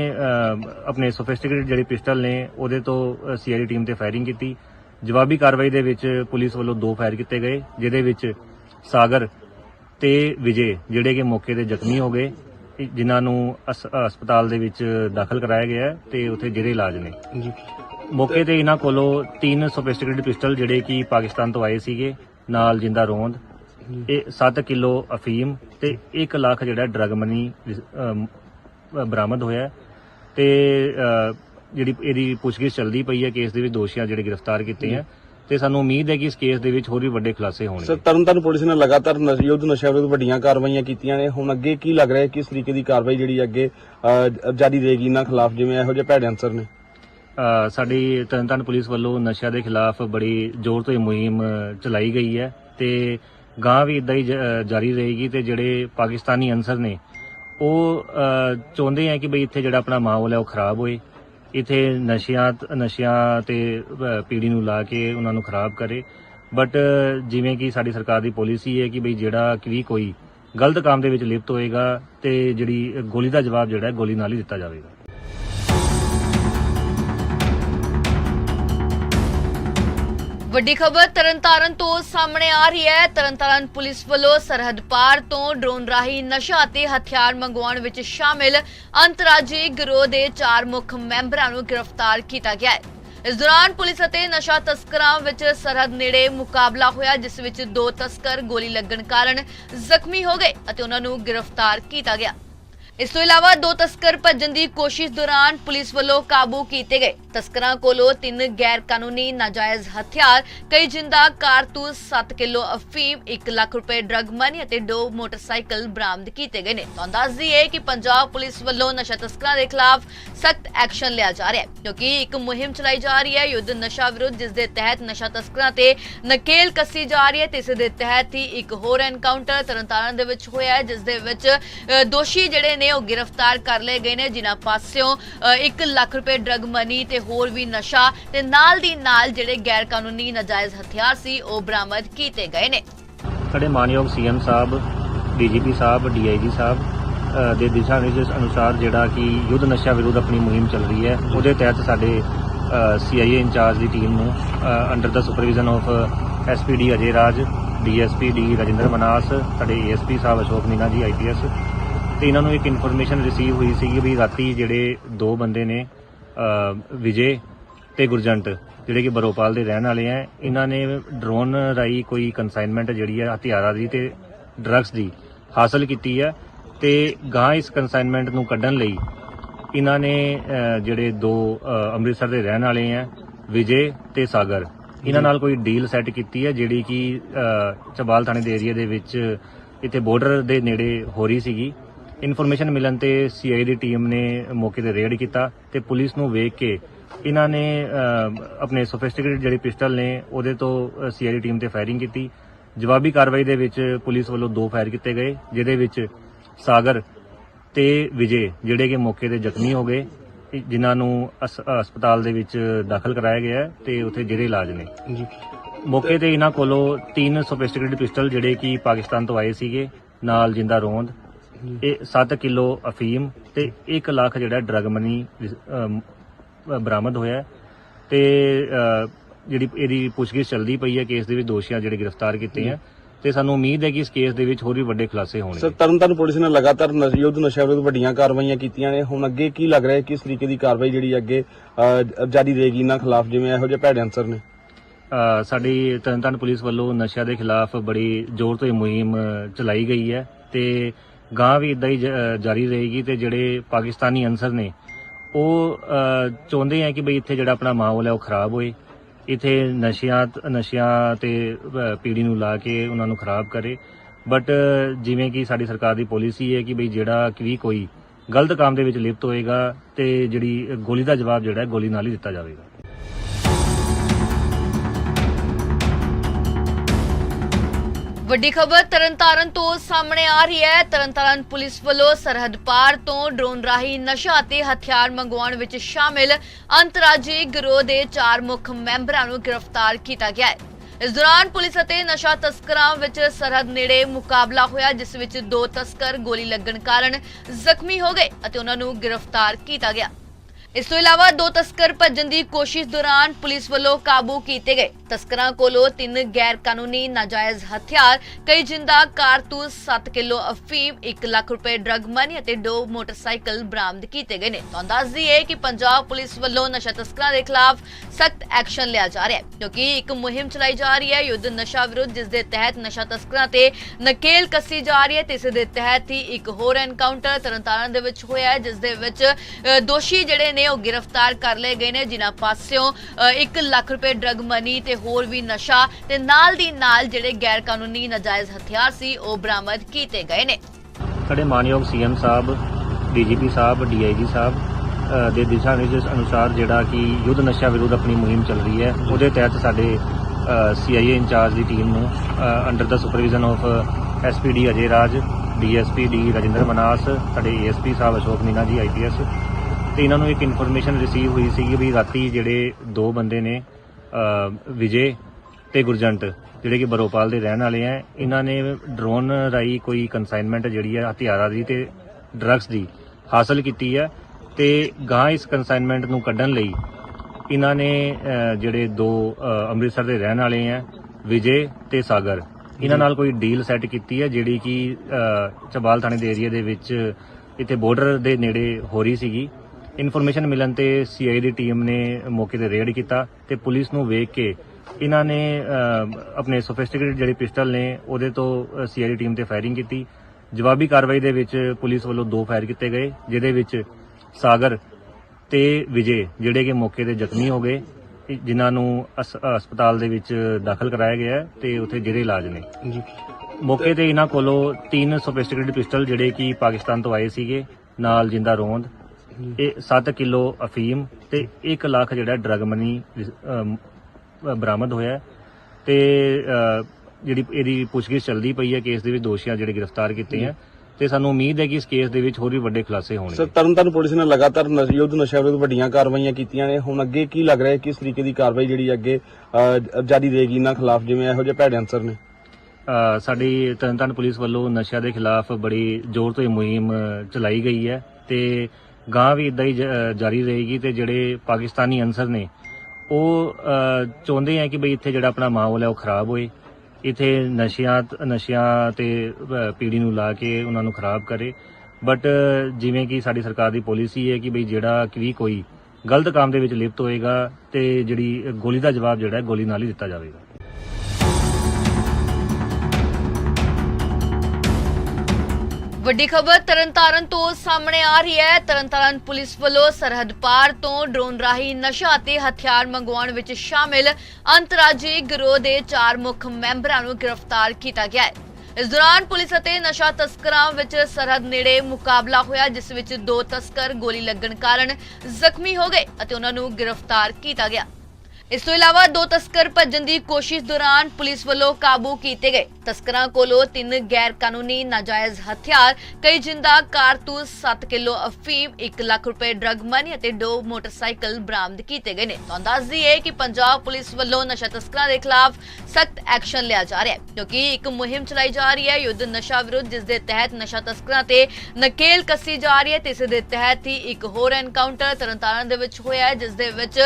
ਆਪਣੇ ਸੋਫਿਸਟੀਕੇਟਡ ਜਿਹੜੀ ਪਿਸਟਲ ਨੇ ਉਹਦੇ ਤੋਂ ਸੀਆਈ ਦੀ ਟੀਮ ਤੇ ਫਾਇਰਿੰਗ ਕੀਤੀ। ਜਵਾਬੀ ਕਾਰਵਾਈ ਦੇ ਵਿੱਚ ਪੁਲਿਸ ਵੱਲੋਂ ਦੋ ਫਾਇਰ ਕੀਤੇ ਗਏ ਜਿਹਦੇ ਵਿੱਚ ਸਾਗਰ ਤੇ ਵਿਜੇ ਜਿਹੜੇ ਕਿ ਮੌਕੇ ਤੇ ਜ਼ਖਮੀ ਹੋ ਗਏ ਜਿਨ੍ਹਾਂ ਨੂੰ ਹਸਪਤਾਲ ਦੇ ਵਿੱਚ ਦਾਖਲ ਕਰਾਇਆ ਗਿਆ ਤੇ ਉੱਥੇ ਜਿਹੜੇ ਇਲਾਜ ਨੇ। ਮੌਕੇ ਤੇ ਇਹਨਾਂ ਕੋਲੋਂ ਤਿੰਨ ਸੋਫਿਸਟੀਕੇਟਡ ਪਿਸਟਲ ਜਿਹੜੇ ਕਿ ਪਾਕਿਸਤਾਨ ਤੋਂ ਆਏ ਸੀਗੇ ਨਾਲ ਜਿੰਦਾ ਰੋਂਦ ਇਹ 7 ਕਿਲੋ ਅਫੀਮ ਤੇ 1 ਲੱਖ ਜਿਹੜਾ ਡਰਗ ਮਨੀ ਬਰਾਮਦ ਹੋਇਆ ਤੇ ਜਿਹੜੀ ਇਹਦੀ ਪੁੱਛਗਿੱਛ ਚੱਲਦੀ ਪਈ ਹੈ ਕੇਸ ਦੇ ਵਿੱਚ ਦੋਸ਼ੀਆਂ ਜਿਹੜੇ ਗ੍ਰਿਫਤਾਰ ਕੀਤੇ ਆ ਤੇ ਸਾਨੂੰ ਉਮੀਦ ਹੈ ਕਿ ਇਸ ਕੇਸ ਦੇ ਵਿੱਚ ਹੋਰ ਵੀ ਵੱਡੇ ਖੁਲਾਸੇ ਸਰ ਹੋਣਗੇ ਤਰਨਤਾਰਨ ਪੁਲਿਸ ਨੇ ਲਗਾਤਾਰ ਯੁੱਧ ਨਸ਼ਾ ਵਿਰੁੱਧ ਵੱਡੀਆਂ ਕਾਰਵਾਈਆਂ ਕੀਤੀਆਂ ਨੇ। ਹੁਣ ਅੱਗੇ ਕੀ ਲੱਗ ਰਿਹਾ ਹੈ? ਕਿਸ ਤਰੀਕੇ ਦੀ ਕਾਰਵਾਈ ਜਿਹੜੀ ਅੱਗੇ ਜਾਰੀ ਰਹੇਗੀ? ਇਹਨਾਂ ਖਿਲਾਫ ਜਿਵੇਂ ਇਹੋ ਜਿਹੇ ਭੈੜੇ ਅੰਸਰ ਨੇ। ਸਾਡੀ ਤਰਨਤਾਰਨ ਪੁਲਿਸ ਵੱਲੋਂ ਨਸ਼ਾ ਦੇ ਖਿਲਾਫ ਬੜੀ ਜ਼ੋਰ ਤੋਂ ਮੁਹਿੰਮ ਚਲਾਈ ਗਈ ਹੈ। ਤੇ ਗਾਂ ਵੀ ਇਦਾਂ ਹੀ ਜ- ਜਾਰੀ ਰਹੇਗੀ ਤੇ ਜਿਹੜੇ ਪਾਕਿਸਤਾਨੀ ਅਨਸਰ ਨੇ ਉਹ ਚਾਹੁੰਦੇ ਆ ਕਿ ਬਈ ਇੱਥੇ ਜਿਹੜਾ ਆਪਣਾ ਮਾਹੌਲ ਹੈ ਉਹ ਖਰਾਬ ਹੋਏ। ਇੱਥੇ ਨਸ਼ਿਆਂ ਨਸ਼ਿਆਂ ਤੇ ਅ, ਪੀੜੀ ਨੂੰ ਲਾ ਕੇ ਉਹਨਾਂ ਨੂੰ ਖਰਾਬ ਕਰੇ। ਬਟ ਜਿਵੇਂ ਕਿ ਸਾਡੀ ਸਰਕਾਰ ਦੀ ਪਾਲਿਸੀ ਹੈ ਕਿ ਬਈ ਜਿਹੜਾ ਕਿ ਵੀ ਕੋਈ ਗਲਤ ਕੰਮ ਦੇ ਵਿੱਚ ਲਿਪਤ ਹੋਏਗਾ ਤੇ ਜਿਹੜੀ ਗੋਲੀ ਦਾ ਜਵਾਬ ਜਿਹੜਾ ਗੋਲੀ ਨਾਲ ਹੀ ਦਿੱਤਾ ਜਾਵੇਗਾ। ਵੱਡੀ ਖਬਰ ਤਰਨਤਾਰਨ ਤੋਂ ਸਾਹਮਣੇ ਆ ਰਹੀ ਹੈ। ਤਰਨਤਾਰਨ ਪੁਲਿਸ ਵੱਲੋਂ ਸਰਹੱਦ ਪਾਰ ਤੋਂ ਡਰੋਨ ਰਾਹੀਂ ਨਸ਼ਾ ਅਤੇ ਹਥਿਆਰ ਮੰਗਵਾਉਣ ਵਿੱਚ ਸ਼ਾਮਿਲ ਅੰਤਰਰਾਜੀ ਗਿਰੋਹ ਦੇ ਚਾਰ ਮੁੱਖ ਮੈਂਬਰਾਂ ਨੂੰ ਗ੍ਰਿਫਤਾਰ ਕੀਤਾ ਗਿਆ ਹੈ। ਇਸ ਦੌਰਾਨ ਪੁਲਿਸ ਅਤੇ ਨਸ਼ਾ ਤਸਕਰਾਂ ਵਿੱਚ ਸਰਹੱਦ ਨੇੜੇ ਮੁਕਾਬਲਾ ਹੋਇਆ, ਜਿਸ ਵਿੱਚ ਦੋ ਤਸਕਰ ਗੋਲੀ ਲੱਗਣ ਕਾਰਨ ਜ਼ਖਮੀ ਹੋ ਗਏ ਅਤੇ ਉਹਨਾਂ ਨੂੰ ਗ੍ਰਿਫਤਾਰ ਕੀਤਾ ਗਿਆ। ਇਸ ਤੋਂ ਇਲਾਵਾ ਦੋ ਤਸਕਰ ਭੱਜਣ ਦੀ ਕੋਸ਼ਿਸ਼ ਦੌਰਾਨ ਪੁਲਿਸ ਵੱਲੋਂ ਕਾਬੂ ਕੀਤੇ ਗਏ। ਤਸਕਰਾਂ ਕੋਲੋਂ ਤਿੰਨ ਗੈਰ ਕਾਨੂੰਨੀ ਨਾਜਾਇਜ਼ ਹਥਿਆਰ, ਕਈ ਜਿੰਦਾ ਕਾਰਤੂਸ 7 ਕਿਲੋ ਅਫੀਮ 1 ਲੱਖ ਰੁਪਏ ਡਰਗ ਮਨੀ ਅਤੇ ਦੋ ਮੋਟਰਸਾਈਕਲ ਬਰਾਮਦ ਕੀਤੇ ਗਏ ਨੇ। ਤੁਹਾਨੂੰ ਦੱਸ ਦਈਏ ਕਿ ਪੰਜਾਬ ਪੁਲਿਸ ਵੱਲੋਂ ਨਸ਼ਾ ਤਸਕਰਾਂ ਦੇ ਖਿਲਾਫ ਸਖਤ ਐਕਸ਼ਨ ਲਿਆ ਜਾ ਰਿਹਾ ਹੈ, ਕਿਉਂਕਿ ਇੱਕ ਮੁਹਿੰਮ ਚਲਾਈ ਜਾ ਰਹੀ ਹੈ। ਯੁੱਧ ਨਸ਼ਾ ਵਿਰੁੱਧ, ਜਿਸ ਦੇ ਤਹਿਤ ਨਸ਼ਾ ਤਸਕਰਾਂ ਤੇ ਨਕੇਲ ਕੱਸੀ ਜਾ ਰਹੀ ਹੈ, ਤੇ ਇਸ ਦੇ ਤਹਿਤ ਹੀ ਇੱਕ ਹੋਰ ਐਨਕਾਊਂਟਰ ਤਰਨਤਾਰਨ ਦੇ ਵਿੱਚ ਹੋਇਆ ਹੈ, ਜਿਸ ਦੇ ਵਿੱਚ ਦੋਸ਼ੀ ਜਿਹੜੇ ਨੇ ਉਹ ਗ੍ਰਿਫਤਾਰ ਕਰ ਲਏ ਗਏ ਨੇ ਜਿਨ੍ਹਾਂ ਪਾਸਿਓਂ 1 ਲੱਖ ਰੁਪਏ ਡਰਗ ਮਨੀ ਤੇ ਹੋਰ ਵੀ ਨਸ਼ਾ ਤੇ ਨਾਲ ਦੀ ਨਾਲ ਜਿਹੜੇ ਗੈਰ ਕਾਨੂੰਨੀ ਨਾਜਾਇਜ਼ ਹਥਿਆਰ ਸੀ, ਉਹ ਬਰਾਮਦ ਕੀਤੇ ਗਏ ਨੇ। ਸਾਡੇ ਮਾਨਯੋਗ ਸੀਐਮ ਸਾਹਿਬ, ਡੀਜੀਪੀ ਸਾਹਿਬ, ਡੀਆਈਜੀ ਸਾਹਿਬ ਦੇ ਦਿਸ਼ਾ ਨਿਰਦੇਸ਼ ਅਨੁਸਾਰ ਜਿਹੜਾ ਕਿ ਯੁੱਧ ਨਸ਼ਾ ਵਿਰੁੱਧ ਆਪਣੀ ਮੁਹਿੰਮ ਚੱਲ ਰਹੀ ਹੈ, ਉਹਦੇ ਤਹਿਤ ਸਾਡੇ ਸੀਆਈਏ ਇੰਚਾਰਜ ਦੀ ਟੀਮ ਨੂੰ under the supervision of SPD Ajay Raj DSP D Rajinder Manas, ਸਾਡੇ ਏਐਸਪੀ ਸਾਹਿਬ ਅਸ਼ੋਕ ਮੀਨਾ ਜੀ ਆਈਪੀਐਸ ਤੇ ਇਹਨਾਂ ਨੂੰ ਇੱਕ ਇਨਫੋਰਮੇਸ਼ਨ ਰਿਸੀਵ ਹੋਈ ਸੀ ਵੀ ਰਾਤੀ ਜਿਹੜੇ ਦੋ ਬੰਦੇ ਨੇ ਵਿਜੇ ਤੇ ਗੁਰਜੰਟ ਜਿਹੜੇ ਕਿ ਬਰੋਪਾਲ ਦੇ ਰਹਿਣ ਵਾਲੇ ਆ ਇਹਨਾਂ ਨੇ ਡਰੋਨ ਰਾਈ ਕੋਈ ਕਨਸਾਈਨਮੈਂਟ ਜਿਹੜੀ ਹੈ ਹਥਿਆਰਾਂ ਦੀ ਤੇ ਡਰੱਗਸ ਦੀ ਹਾਸਲ ਕੀਤੀ ਹੈ ਤੇ ਗਾਂ ਇਸ ਕਨਸਾਈਨਮੈਂਟ ਨੂੰ ਕੱਢਣ ਲਈ ਇਹਨਾਂ ਨੇ ਜਿਹੜੇ ਦੋ ਅੰਮ੍ਰਿਤਸਰ ਦੇ ਰਹਿਣ ਵਾਲੇ ਆ ਵਿਜੇ ਤੇ ਸਾਗਰ ਇਹਨਾਂ ਨਾਲ ਕੋਈ ਡੀਲ ਸੈੱਟ ਕੀਤੀ ਹੈ ਜਿਹੜੀ ਕਿ ਚਬਾਲ ਥਾਣੇ ਦੇ ਏਰੀਆ ਦੇ ਵਿੱਚ ਇੱਥੇ ਬਾਰਡਰ ਦੇ ਨੇੜੇ ਹੋ ਰਹੀ ਸੀਗੀ। ਇਨਫੋਰਮੇਸ਼ਨ ਮਿਲਣ ਤੇ ਸੀਆਈ ਦੀ ਟੀਮ ਨੇ ਮੌਕੇ ਤੇ ਰੇਡ ਕੀਤਾ ਤੇ ਪੁਲਿਸ ਨੂੰ ਵੇਖ ਕੇ ਇਹਨਾਂ ਨੇ ਆਪਣੇ ਸੋਫਿਸਟੀਕੇਟਡ ਜਿਹੜੇ ਪਿਸਟਲ ਨੇ ਉਹਦੇ ਤੋਂ ਸੀਆਈ ਦੀ ਟੀਮ ਤੇ ਫਾਇਰਿੰਗ ਕੀਤੀ। ਜਵਾਬੀ ਕਾਰਵਾਈ ਦੇ ਵਿੱਚ ਪੁਲਿਸ ਵੱਲੋਂ ਦੋ ਫਾਇਰ ਕੀਤੇ ਗਏ ਜਿਹਦੇ ਵਿੱਚ ਸਾਗਰ ਤੇ ਵਿਜੇ ਜਿਹੜੇ ਕਿ ਮੌਕੇ ਤੇ ਜ਼ਖਮੀ ਹੋ ਗਏ ਜਿਨ੍ਹਾਂ ਨੂੰ ਹਸਪਤਾਲ ਦੇ ਵਿੱਚ ਦਾਖਲ ਕਰਾਇਆ ਗਿਆ ਤੇ ਉੱਥੇ ਜਿਹੜੇ ਇਲਾਜ ਨੇ। ਜੀ। ਮੌਕੇ ਤੇ ਇਹਨਾਂ ਕੋਲੋਂ ਤਿੰਨ ਸੋਫਿਸਟੀਕੇਟਡ ਪਿਸਟਲ ਜਿਹੜੇ ਕਿ ਪਾਕਿਸਤਾਨ ਤੋਂ ਆਏ ਸੀਗੇ ਨਾਲ ਜਿੰਦਾ ਰੋਂਦ ਇਹ 7 ਕਿਲੋ ਅਫੀਮ ਤੇ 1 ਲੱਖ ਜਿਹੜਾ ਡਰਗ ਮਨੀ ਬਰਾਮਦ ਹੋਇਆ ਤੇ ਜਿਹੜੀ ਇਹਦੀ ਪੁੱਛਗਿੱਛ ਚੱਲਦੀ ਪਈ ਹੈ ਕੇਸ ਦੇ ਵਿੱਚ ਦੋਸ਼ੀਆਂ ਜਿਹੜੇ ਗ੍ਰਿਫਤਾਰ ਕੀਤੇ ਆ। ਤੇ ਸਾਨੂੰ ਉਮੀਦ ਹੈ ਕਿ ਇਸ ਕੇਸ ਦੇ ਵਿੱਚ ਹੋਰ ਵੀ ਵੱਡੇ ਖੁਲਾਸੇ ਸਰ ਹੋਣਗੇ ਤਰਨਤਾਰਨ ਪੁਲਿਸ ਨੇ ਲਗਾਤਾਰ ਨਸ਼- ਯੁੱਧ ਨਸ਼ਾ ਵਿਰੁੱਧ ਵੱਡੀਆਂ ਕਾਰਵਾਈਆਂ ਕੀਤੀਆਂ ਨੇ। ਹੁਣ ਅੱਗੇ ਕੀ ਲੱਗ ਰਿਹਾ ਹੈ ਕਿਸ ਤਰੀਕੇ ਦੀ ਕਾਰਵਾਈ ਜਿਹੜੀ ਅੱਗੇ ਜਾਰੀ ਰਹੇਗੀ? ਇਹਨਾਂ ਖਿਲਾਫ ਜਿਵੇਂ ਇਹੋ ਜਿਹੇ ਭੈੜੇ ਅੰਸਰ ਨੇ। ਸਾਡੀ ਤਰਨਤਾਰਨ ਪੁਲਿਸ ਵੱਲੋਂ ਨਸ਼ਿਆਂ ਦੇ ਖਿਲਾਫ ਬੜੀ ਜ਼ੋਰ ਤੋਂ ਮੁਹਿੰਮ ਚਲਾਈ ਗਈ ਹੈ ਤੇ ਗਾਂ ਵੀ ਇਦਾਂ ਹੀ ਜ- ਜਾਰੀ ਰਹੇਗੀ ਤੇ ਜਿਹੜੇ ਪਾਕਿਸਤਾਨੀ ਅਨਸਰ ਨੇ ਉਹ ਚਾਹੁੰਦੇ ਆ ਕਿ ਬਈ ਇੱਥੇ ਜਿਹੜਾ ਆਪਣਾ ਮਾਹੌਲ ਹੈ ਉਹ ਖਰਾਬ ਹੋਏ। ਇੱਥੇ ਨਸ਼ਿਆਂ ਨਸ਼ਿਆਂ ਤੇ ਅ, ਪੀੜੀ ਨੂੰ ਲਾ ਕੇ ਉਹਨਾਂ ਨੂੰ ਖਰਾਬ ਕਰੇ। ਬਟ ਜਿਵੇਂ ਕਿ ਸਾਡੀ ਸਰਕਾਰ ਦੀ ਪਾਲਿਸੀ ਹੈ ਕਿ ਬਈ ਜਿਹੜਾ ਕਿ ਵੀ ਕੋਈ ਗਲਤ ਕੰਮ ਦੇ ਵਿੱਚ ਲਿਪਤ ਹੋਏਗਾ ਤੇ ਜਿਹੜੀ ਗੋਲੀ ਦਾ ਜਵਾਬ ਜਿਹੜਾ ਗੋਲੀ ਨਾਲ ਹੀ ਦਿੱਤਾ ਜਾਵੇਗਾ। ਵੱਡੀ ਖਬਰ ਤਰਨਤਾਰਨ ਤੋਂ ਸਾਹਮਣੇ ਆ ਰਹੀ ਹੈ। ਤਰਨਤਾਰਨ ਪੁਲਿਸ ਵੱਲੋਂ ਸਰਹੱਦ ਪਾਰ ਤੋਂ ਡਰੋਨ ਰਾਹੀਂ ਨਸ਼ਾ ਅਤੇ ਹਥਿਆਰ ਮੰਗਵਾਉਣ ਵਿੱਚ ਸ਼ਾਮਿਲ ਅੰਤਰਰਾਜੀ ਗਿਰੋਹ ਦੇ ਚਾਰ ਮੁੱਖ ਮੈਂਬਰਾਂ ਨੂੰ ਗ੍ਰਿਫਤਾਰ ਕੀਤਾ ਗਿਆ ਹੈ। ਇਸ ਦੌਰਾਨ ਪੁਲਿਸ ਅਤੇ ਨਸ਼ਾ ਤਸਕਰਾਂ ਵਿੱਚ ਸਰਹੱਦ ਨੇੜੇ ਮੁਕਾਬਲਾ ਹੋਇਆ, ਜਿਸ ਵਿੱਚ ਦੋ ਤਸਕਰ ਗੋਲੀ ਲੱਗਣ ਕਾਰਨ ਜ਼ਖਮੀ ਹੋ ਗਏ ਅਤੇ ਉਹਨਾਂ ਨੂੰ ਗ੍ਰਿਫਤਾਰ ਕੀਤਾ ਗਿਆ। ਇਸ ਤੋਂ ਇਲਾਵਾ ਦੋ ਤਸਕਰ ਭੱਜਣ ਦੀ ਕੋਸ਼ਿਸ਼ ਦੌਰਾਨ ਪੁਲਿਸ ਵੱਲੋਂ ਕਾਬੂ ਕੀਤੇ ਗਏ। ਤਸਕਰਾਂ ਕੋਲੋਂ ਤਿੰਨ ਗੈਰ ਕਾਨੂੰਨੀ ਨਾਜਾਇਜ਼ ਹਥਿਆਰ, ਕਈ ਜਿੰਦਾ ਕਾਰਤੂਸ 7 ਕਿਲੋ ਅਫੀਮ 1 ਲੱਖ ਰੁਪਏ ਡਰਗ ਮਨੀ ਅਤੇ ਦੋ ਮੋਟਰਸਾਈਕਲ ਬਰਾਮਦ ਕੀਤੇ ਗਏ ਨੇ। ਤੁਹਾਨੂੰ ਦੱਸ ਦਈਏ ਕਿ ਪੰਜਾਬ ਪੁਲਿਸ ਵੱਲੋਂ ਨਸ਼ਾ ਤਸਕਰਾਂ ਦੇ ਖਿਲਾਫ ਸਖਤ ਐਕਸ਼ਨ ਲਿਆ ਜਾ ਰਿਹਾ ਹੈ, ਕਿਉਂਕਿ ਇੱਕ ਮੁਹਿੰਮ ਚਲਾਈ ਜਾ ਰਹੀ ਹੈ। ਯੁੱਧ ਨਸ਼ਾ ਵਿਰੁੱਧ, ਜਿਸ ਦੇ ਤਹਿਤ ਨਸ਼ਾ ਤਸਕਰਾਂ ਤੇ ਨਕੇਲ ਕੱਸੀ ਜਾ ਰਹੀ ਹੈ ਤੇ ਇਸ ਦੇ ਤਹਿਤ ਹੀ ਇੱਕ ਹੋਰ ਐਨਕਾਊਂਟਰ ਤਰਨਤਾਰਨ ਦੇ ਵਿੱਚ ਹੋਇਆ ਹੈ, ਜਿਸ ਦੇ ਵਿੱਚ ਦੋਸ਼ੀ ਜਿਹੜੇ ਨੇ ਉਹ ਗ੍ਰਿਫਤਾਰ ਕਰ ਲਏ ਗਏ ਨੇ ਜਿਨ੍ਹਾਂ ਪਾਸਿਓਂ 1 ਲੱਖ ਰੁਪਏ ਡਰਗ ਮਨੀ ਤੇ ਹੋਰ ਵੀ ਨਸ਼ਾ ਤੇ ਨਾਲ ਦੀ ਨਾਲ ਜਿਹੜੇ ਗੈਰ ਕਾਨੂੰਨੀ ਨਾਜਾਇਜ਼ ਹਥਿਆਰ ਸੀ, ਉਹ ਬਰਾਮਦ ਕੀਤੇ ਗਏ ਨੇ। ਸਾਡੇ ਮਾਨਯੋਗ ਸੀਐਮ ਸਾਹਿਬ, ਡੀਜੀਪੀ ਸਾਹਿਬ, ਡੀਆਈਜੀ ਸਾਹਿਬ ਦੇ ਦਿਸ਼ਾ ਨਿਰਦੇਸ਼ ਅਨੁਸਾਰ ਜਿਹੜਾ ਕਿ ਯੁੱਧ ਨਸ਼ਾ ਵਿਰੁੱਧ ਆਪਣੀ ਮੁਹਿੰਮ ਚੱਲ ਰਹੀ ਹੈ, ਉਹਦੇ ਤਹਿਤ ਸਾਡੇ ਸੀਆਈਏ ਇੰਚਾਰਜ ਦੀ ਟੀਮ ਨੂੰ under the supervision of SPD Ajay Raj DSP D Rajinder Manas, ਸਾਡੇ ਏਐਸਪੀ ਸਾਹਿਬ ਅਸ਼ੋਕ ਮੀਨਾ ਜੀ ਆਈਪੀਐਸ ਤੇ ਇਹਨਾਂ ਨੂੰ ਇੱਕ ਇਨਫੋਰਮੇਸ਼ਨ ਰਿਸੀਵ ਹੋਈ ਸੀ ਵੀ ਰਾਤੀ ਜਿਹੜੇ ਦੋ ਬੰਦੇ ਨੇ ਵਿਜੇ ਤੇ ਗੁਰਜੰਟ ਜਿਹੜੇ ਕਿ ਬਰੋਪਾਲ ਦੇ ਰਹਿਣ ਵਾਲੇ ਆ ਇਹਨਾਂ ਨੇ ਡਰੋਨ ਰਾਈ ਕੋਈ ਕਨਸਾਈਨਮੈਂਟ ਜਿਹੜੀ ਹੈ ਹਥਿਆਰਾਂ ਦੀ ਤੇ ਡਰੱਗਸ ਦੀ ਹਾਸਲ ਕੀਤੀ ਹੈ ਤੇ ਗਾਂ ਇਸ ਕਨਸਾਈਨਮੈਂਟ ਨੂੰ ਕੱਢਣ ਲਈ ਇਹਨਾਂ ਨੇ ਜਿਹੜੇ ਦੋ ਅੰਮ੍ਰਿਤਸਰ ਦੇ ਰਹਿਣ ਵਾਲੇ ਆ ਵਿਜੇ ਤੇ ਸਾਗਰ ਇਹਨਾਂ ਨਾਲ ਕੋਈ ਡੀਲ ਸੈੱਟ ਕੀਤੀ ਹੈ ਜਿਹੜੀ ਕਿ ਚਬਾਲ ਥਾਣੇ ਦੇ ਏਰੀਆ ਦੇ ਵਿੱਚ ਇੱਥੇ ਬਾਰਡਰ ਦੇ ਨੇੜੇ ਹੋ ਰਹੀ ਸੀਗੀ। ਇਨਫੋਰਮੇਸ਼ਨ ਮਿਲਣ ਤੇ ਸੀਆਈ ਦੀ ਟੀਮ ਨੇ ਮੌਕੇ ਤੇ ਰੇਡ ਕੀਤਾ ਤੇ ਪੁਲਿਸ ਨੂੰ ਵੇਖ ਕੇ ਇਹਨਾਂ ਨੇ ਆਪਣੇ ਸੋਫਿਸਟੀਕੇਟਡ ਜਿਹੜੇ ਪਿਸਟਲ ਨੇ ਉਹਦੇ ਤੋਂ ਸੀਆਈ ਦੀ ਟੀਮ ਤੇ ਫਾਇਰਿੰਗ ਕੀਤੀ। ਜਵਾਬੀ ਕਾਰਵਾਈ ਦੇ ਵਿੱਚ ਪੁਲਿਸ ਵੱਲੋਂ ਦੋ ਫਾਇਰ ਕੀਤੇ ਗਏ ਜਿਹਦੇ ਵਿੱਚ ਸਾਗਰ ਤੇ ਵਿਜੇ ਜਿਹੜੇ ਕਿ ਮੌਕੇ ਤੇ ਜ਼ਖਮੀ ਹੋ ਗਏ ਜਿਨ੍ਹਾਂ ਨੂੰ ਹਸਪਤਾਲ ਦੇ ਵਿੱਚ ਦਾਖਲ ਕਰਾਇਆ ਗਿਆ ਤੇ ਉੱਥੇ ਜਿਹੜੇ ਇਲਾਜ ਨੇ। ਮੌਕੇ ਤੇ ਇਹਨਾਂ ਕੋਲੋਂ ਤਿੰਨ ਸੋਫਿਸਟੀਕੇਟਡ ਪਿਸਟਲ ਜਿਹੜੇ ਕਿ ਪਾਕਿਸਤਾਨ ਤੋਂ ਆਏ ਸੀਗੇ ਨਾਲ ਜਿੰਦਾ ਰੋਂਦ ਇਹ 7 ਕਿਲੋ ਅਫੀਮ ਤੇ 1 ਲੱਖ ਜਿਹੜਾ ਡਰਗ ਮਨੀ ਬਰਾਮਦ ਹੋਇਆ ਤੇ ਜਿਹੜੀ ਇਹਦੀ ਪੁੱਛਗਿੱਛ ਚੱਲਦੀ ਪਈ ਹੈ ਕੇਸ ਦੇ ਵਿੱਚ ਦੋਸ਼ੀਆਂ ਜਿਹੜੇ ਗ੍ਰਿਫਤਾਰ ਕੀਤੇ ਆ ਤੇ ਸਾਨੂੰ ਉਮੀਦ ਹੈ ਕਿ ਇਸ ਕੇਸ ਦੇ ਵਿੱਚ ਹੋਰ ਵੀ ਵੱਡੇ ਖੁਲਾਸੇ ਸਰ ਹੋਣਗੇ ਤਰਨਤਾਰਨ ਪੁਲਿਸ ਨੇ ਲਗਾਤਾਰ ਨਸ਼- ਯੁੱਧ ਨਸ਼ਾ ਵਿਰੁੱਧ ਵੱਡੀਆਂ ਕਾਰਵਾਈਆਂ ਕੀਤੀਆਂ ਨੇ। ਹੁਣ ਅੱਗੇ ਕੀ ਲੱਗ ਰਿਹਾ ਹੈ? ਕਿਸ ਤਰੀਕੇ ਦੀ ਕਾਰਵਾਈ ਜਿਹੜੀ ਅੱਗੇ ਜਾਰੀ ਰਹੇਗੀ? ਇਹਨਾਂ ਖਿਲਾਫ ਜਿਵੇਂ ਇਹੋ ਜਿਹੇ ਭੈੜੇ ਅੰਸਰ ਨੇ। ਸਾਡੀ ਤਰਨਤਾਰਨ ਪੁਲਿਸ ਵੱਲੋਂ ਨਸ਼ਿਆਂ ਦੇ ਖਿਲਾਫ ਬੜੀ ਜ਼ੋਰ ਤੋਂ ਮੁਹਿੰਮ ਚਲਾਈ ਗਈ ਹੈ। ਤੇ ਗਾਂ ਵੀ ਇਦਾਂ ਹੀ ਜ- ਜਾਰੀ ਰਹੇਗੀ ਤੇ ਜਿਹੜੇ ਪਾਕਿਸਤਾਨੀ ਅਨਸਰ ਨੇ ਉਹ ਚਾਹੁੰਦੇ ਆ ਕਿ ਬਈ ਇੱਥੇ ਜਿਹੜਾ ਆਪਣਾ ਮਾਹੌਲ ਹੈ ਉਹ ਖਰਾਬ ਹੋਏ। ਇੱਥੇ ਨਸ਼ਿਆਂ ਨਸ਼ਿਆਂ ਤੇ ਅ, ਪੀੜੀ ਨੂੰ ਲਾ ਕੇ ਉਹਨਾਂ ਨੂੰ ਖਰਾਬ ਕਰੇ। ਬਟ ਜਿਵੇਂ ਕਿ ਸਾਡੀ ਸਰਕਾਰ ਦੀ ਪਾਲਿਸੀ ਹੈ ਕਿ ਬਈ ਜਿਹੜਾ ਕਿ ਵੀ ਕੋਈ ਗਲਤ ਕੰਮ ਦੇ ਵਿੱਚ ਲਿਪਤ ਹੋਏਗਾ ਤੇ ਜਿਹੜੀ ਗੋਲੀ ਦਾ ਜਵਾਬ ਜਿਹੜਾ ਹੈ ਗੋਲੀ ਨਾਲ ਹੀ ਦਿੱਤਾ ਜਾਵੇਗਾ। ਵੱਡੀ ਖਬਰ ਤਰਨਤਾਰਨ ਤੋਂ ਸਾਹਮਣੇ ਆ ਰਹੀ ਹੈ। ਤਰਨਤਾਰਨ ਪੁਲਿਸ ਵੱਲੋਂ ਸਰਹੱਦ ਪਾਰ ਤੋਂ ਡਰੋਨ ਰਾਹੀਂ ਨਸ਼ਾ ਅਤੇ ਹਥਿਆਰ ਮੰਗਵਾਉਣ ਵਿੱਚ ਸ਼ਾਮਿਲ ਅੰਤਰਰਾਜੀ ਗਿਰੋਹ ਦੇ ਚਾਰ ਮੁੱਖ ਮੈਂਬਰਾਂ ਨੂੰ ਗ੍ਰਿਫਤਾਰ ਕੀਤਾ ਗਿਆ ਹੈ। ਇਸ ਦੌਰਾਨ ਪੁਲਿਸ ਅਤੇ ਨਸ਼ਾ ਤਸਕਰਾਂ ਵਿੱਚ ਸਰਹੱਦ ਨੇੜੇ ਮੁਕਾਬਲਾ ਹੋਇਆ, ਜਿਸ ਵਿੱਚ ਦੋ ਤਸਕਰ ਗੋਲੀ ਲੱਗਣ ਕਾਰਨ ਜ਼ਖਮੀ ਹੋ ਗਏ ਅਤੇ ਉਹਨਾਂ ਨੂੰ ਗ੍ਰਿਫਤਾਰ ਕੀਤਾ ਗਿਆ। ਇਸ ਤੋਂ ਇਲਾਵਾ ਦੋ ਤਸਕਰ ਭੱਜਣ ਦੀ ਕੋਸ਼ਿਸ਼ ਦੌਰਾਨ ਪੁਲਿਸ ਵੱਲੋਂ ਕਾਬੂ ਕੀਤੇ ਗਏ। ਤਸਕਰਾਂ ਕੋਲੋਂ ਤਿੰਨ ਗੈਰ ਕਾਨੂੰਨੀ ਨਾਜਾਇਜ਼ ਹਥਿਆਰ, ਕਈ ਜਿੰਦਾ ਕਾਰਤੂਸ 7 ਕਿਲੋ ਅਫੀਮ 1 ਲੱਖ ਰੁਪਏ ਡਰਗ ਮਨੀ ਅਤੇ ਦੋ ਮੋਟਰਸਾਈਕਲ ਬਰਾਮਦ ਕੀਤੇ ਗਏ ਨੇ। ਤੁਹਾਨੂੰ ਦੱਸ ਦਈਏ ਕਿ ਪੰਜਾਬ ਪੁਲਿਸ ਵੱਲੋਂ ਨਸ਼ਾ ਤਸਕਰਾਂ ਦੇ ਖਿਲਾਫ ਸਖਤ ਐਕਸ਼ਨ ਲਿਆ ਜਾ ਰਿਹਾ ਹੈ, ਕਿਉਂਕਿ ਇੱਕ ਮੁਹਿੰਮ ਚਲਾਈ ਜਾ ਰਹੀ ਹੈ। ਯੁੱਧ ਨਸ਼ਾ ਵਿਰੁੱਧ, ਜਿਸ ਦੇ ਤਹਿਤ ਨਸ਼ਾ ਤਸਕਰਾਂ ਤੇ ਨਕੇਲ ਕੱਸੀ ਜਾ ਰਹੀ ਹੈ ਤੇ ਇਸ ਦੇ ਤਹਿਤ ਹੀ ਇੱਕ ਹੋਰ ਐਨਕਾਊਂਟਰ ਤਰਨਤਾਰਨ ਦੇ ਵਿੱਚ ਹੋਇਆ ਹੈ, ਜਿਸ ਦੇ ਵਿੱਚ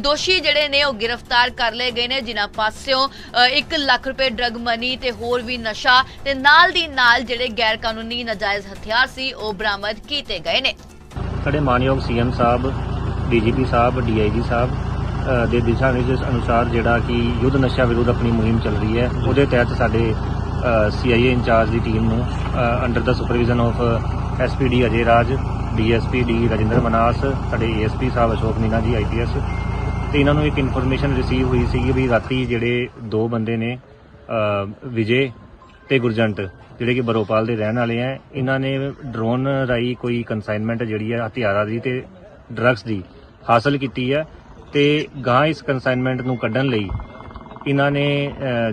ਦੋਸ਼ੀ ਜਿਹੜੇ ਨੇ ਉਹ ਗ੍ਰਿਫਤਾਰ ਕਰ ਲਏ ਗਏ ਨੇ ਜਿਨ੍ਹਾਂ ਪਾਸਿਓਂ 1 ਲੱਖ ਰੁਪਏ ਡਰਗ ਮਨੀ ਤੇ ਹੋਰ ਵੀ ਨਸ਼ਾ ਤੇ ਨਾਲ ਦੀ ਨਾਲ ਜਿਹੜੇ ਗੈਰ ਕਾਨੂੰਨੀ ਨਾਜਾਇਜ਼ ਹਥਿਆਰ ਸੀ, ਉਹ ਬਰਾਮਦ ਕੀਤੇ ਗਏ ਨੇ। ਸਾਡੇ ਮਾਨਯੋਗ ਸੀਐਮ ਸਾਹਿਬ, ਡੀਜੀਪੀ ਸਾਹਿਬ, ਡੀਆਈਜੀ ਸਾਹਿਬ ਦੇ ਦਿਸ਼ਾ ਨਿਰਦੇਸ਼ ਅਨੁਸਾਰ ਜਿਹੜਾ ਕਿ ਯੁੱਧ ਨਸ਼ਾ ਵਿਰੁੱਧ ਆਪਣੀ ਮੁਹਿੰਮ ਚੱਲ ਰਹੀ ਹੈ, ਉਹਦੇ ਤਹਿਤ ਸਾਡੇ ਸੀਆਈਏ ਇੰਚਾਰਜ ਦੀ ਟੀਮ ਨੂੰ under the supervision of SPD Ajay Raj DSP D Rajinder Manas, ਸਾਡੇ ਏਐਸਪੀ ਸਾਹਿਬ ਅਸ਼ੋਕ ਮੀਨਾ ਜੀ ਆਈਪੀਐਸ ਤੇ ਇਹਨਾਂ ਨੂੰ ਇੱਕ ਇਨਫੋਰਮੇਸ਼ਨ ਰਿਸੀਵ ਹੋਈ ਸੀ ਵੀ ਰਾਤੀ ਜਿਹੜੇ ਦੋ ਬੰਦੇ ਨੇ ਵਿਜੇ ਤੇ ਗੁਰਜੰਟ ਜਿਹੜੇ ਕਿ ਬਰੋਪਾਲ ਦੇ ਰਹਿਣ ਵਾਲੇ ਆ ਇਹਨਾਂ ਨੇ ਡਰੋਨ ਰਾਈ ਕੋਈ ਕਨਸਾਈਨਮੈਂਟ ਜਿਹੜੀ ਹੈ ਹਥਿਆਰਾਂ ਦੀ ਤੇ ਡਰੱਗਸ ਦੀ ਹਾਸਲ ਕੀਤੀ ਹੈ ਤੇ ਗਾਂ ਇਸ ਕਨਸਾਈਨਮੈਂਟ ਨੂੰ ਕੱਢਣ ਲਈ ਇਹਨਾਂ ਨੇ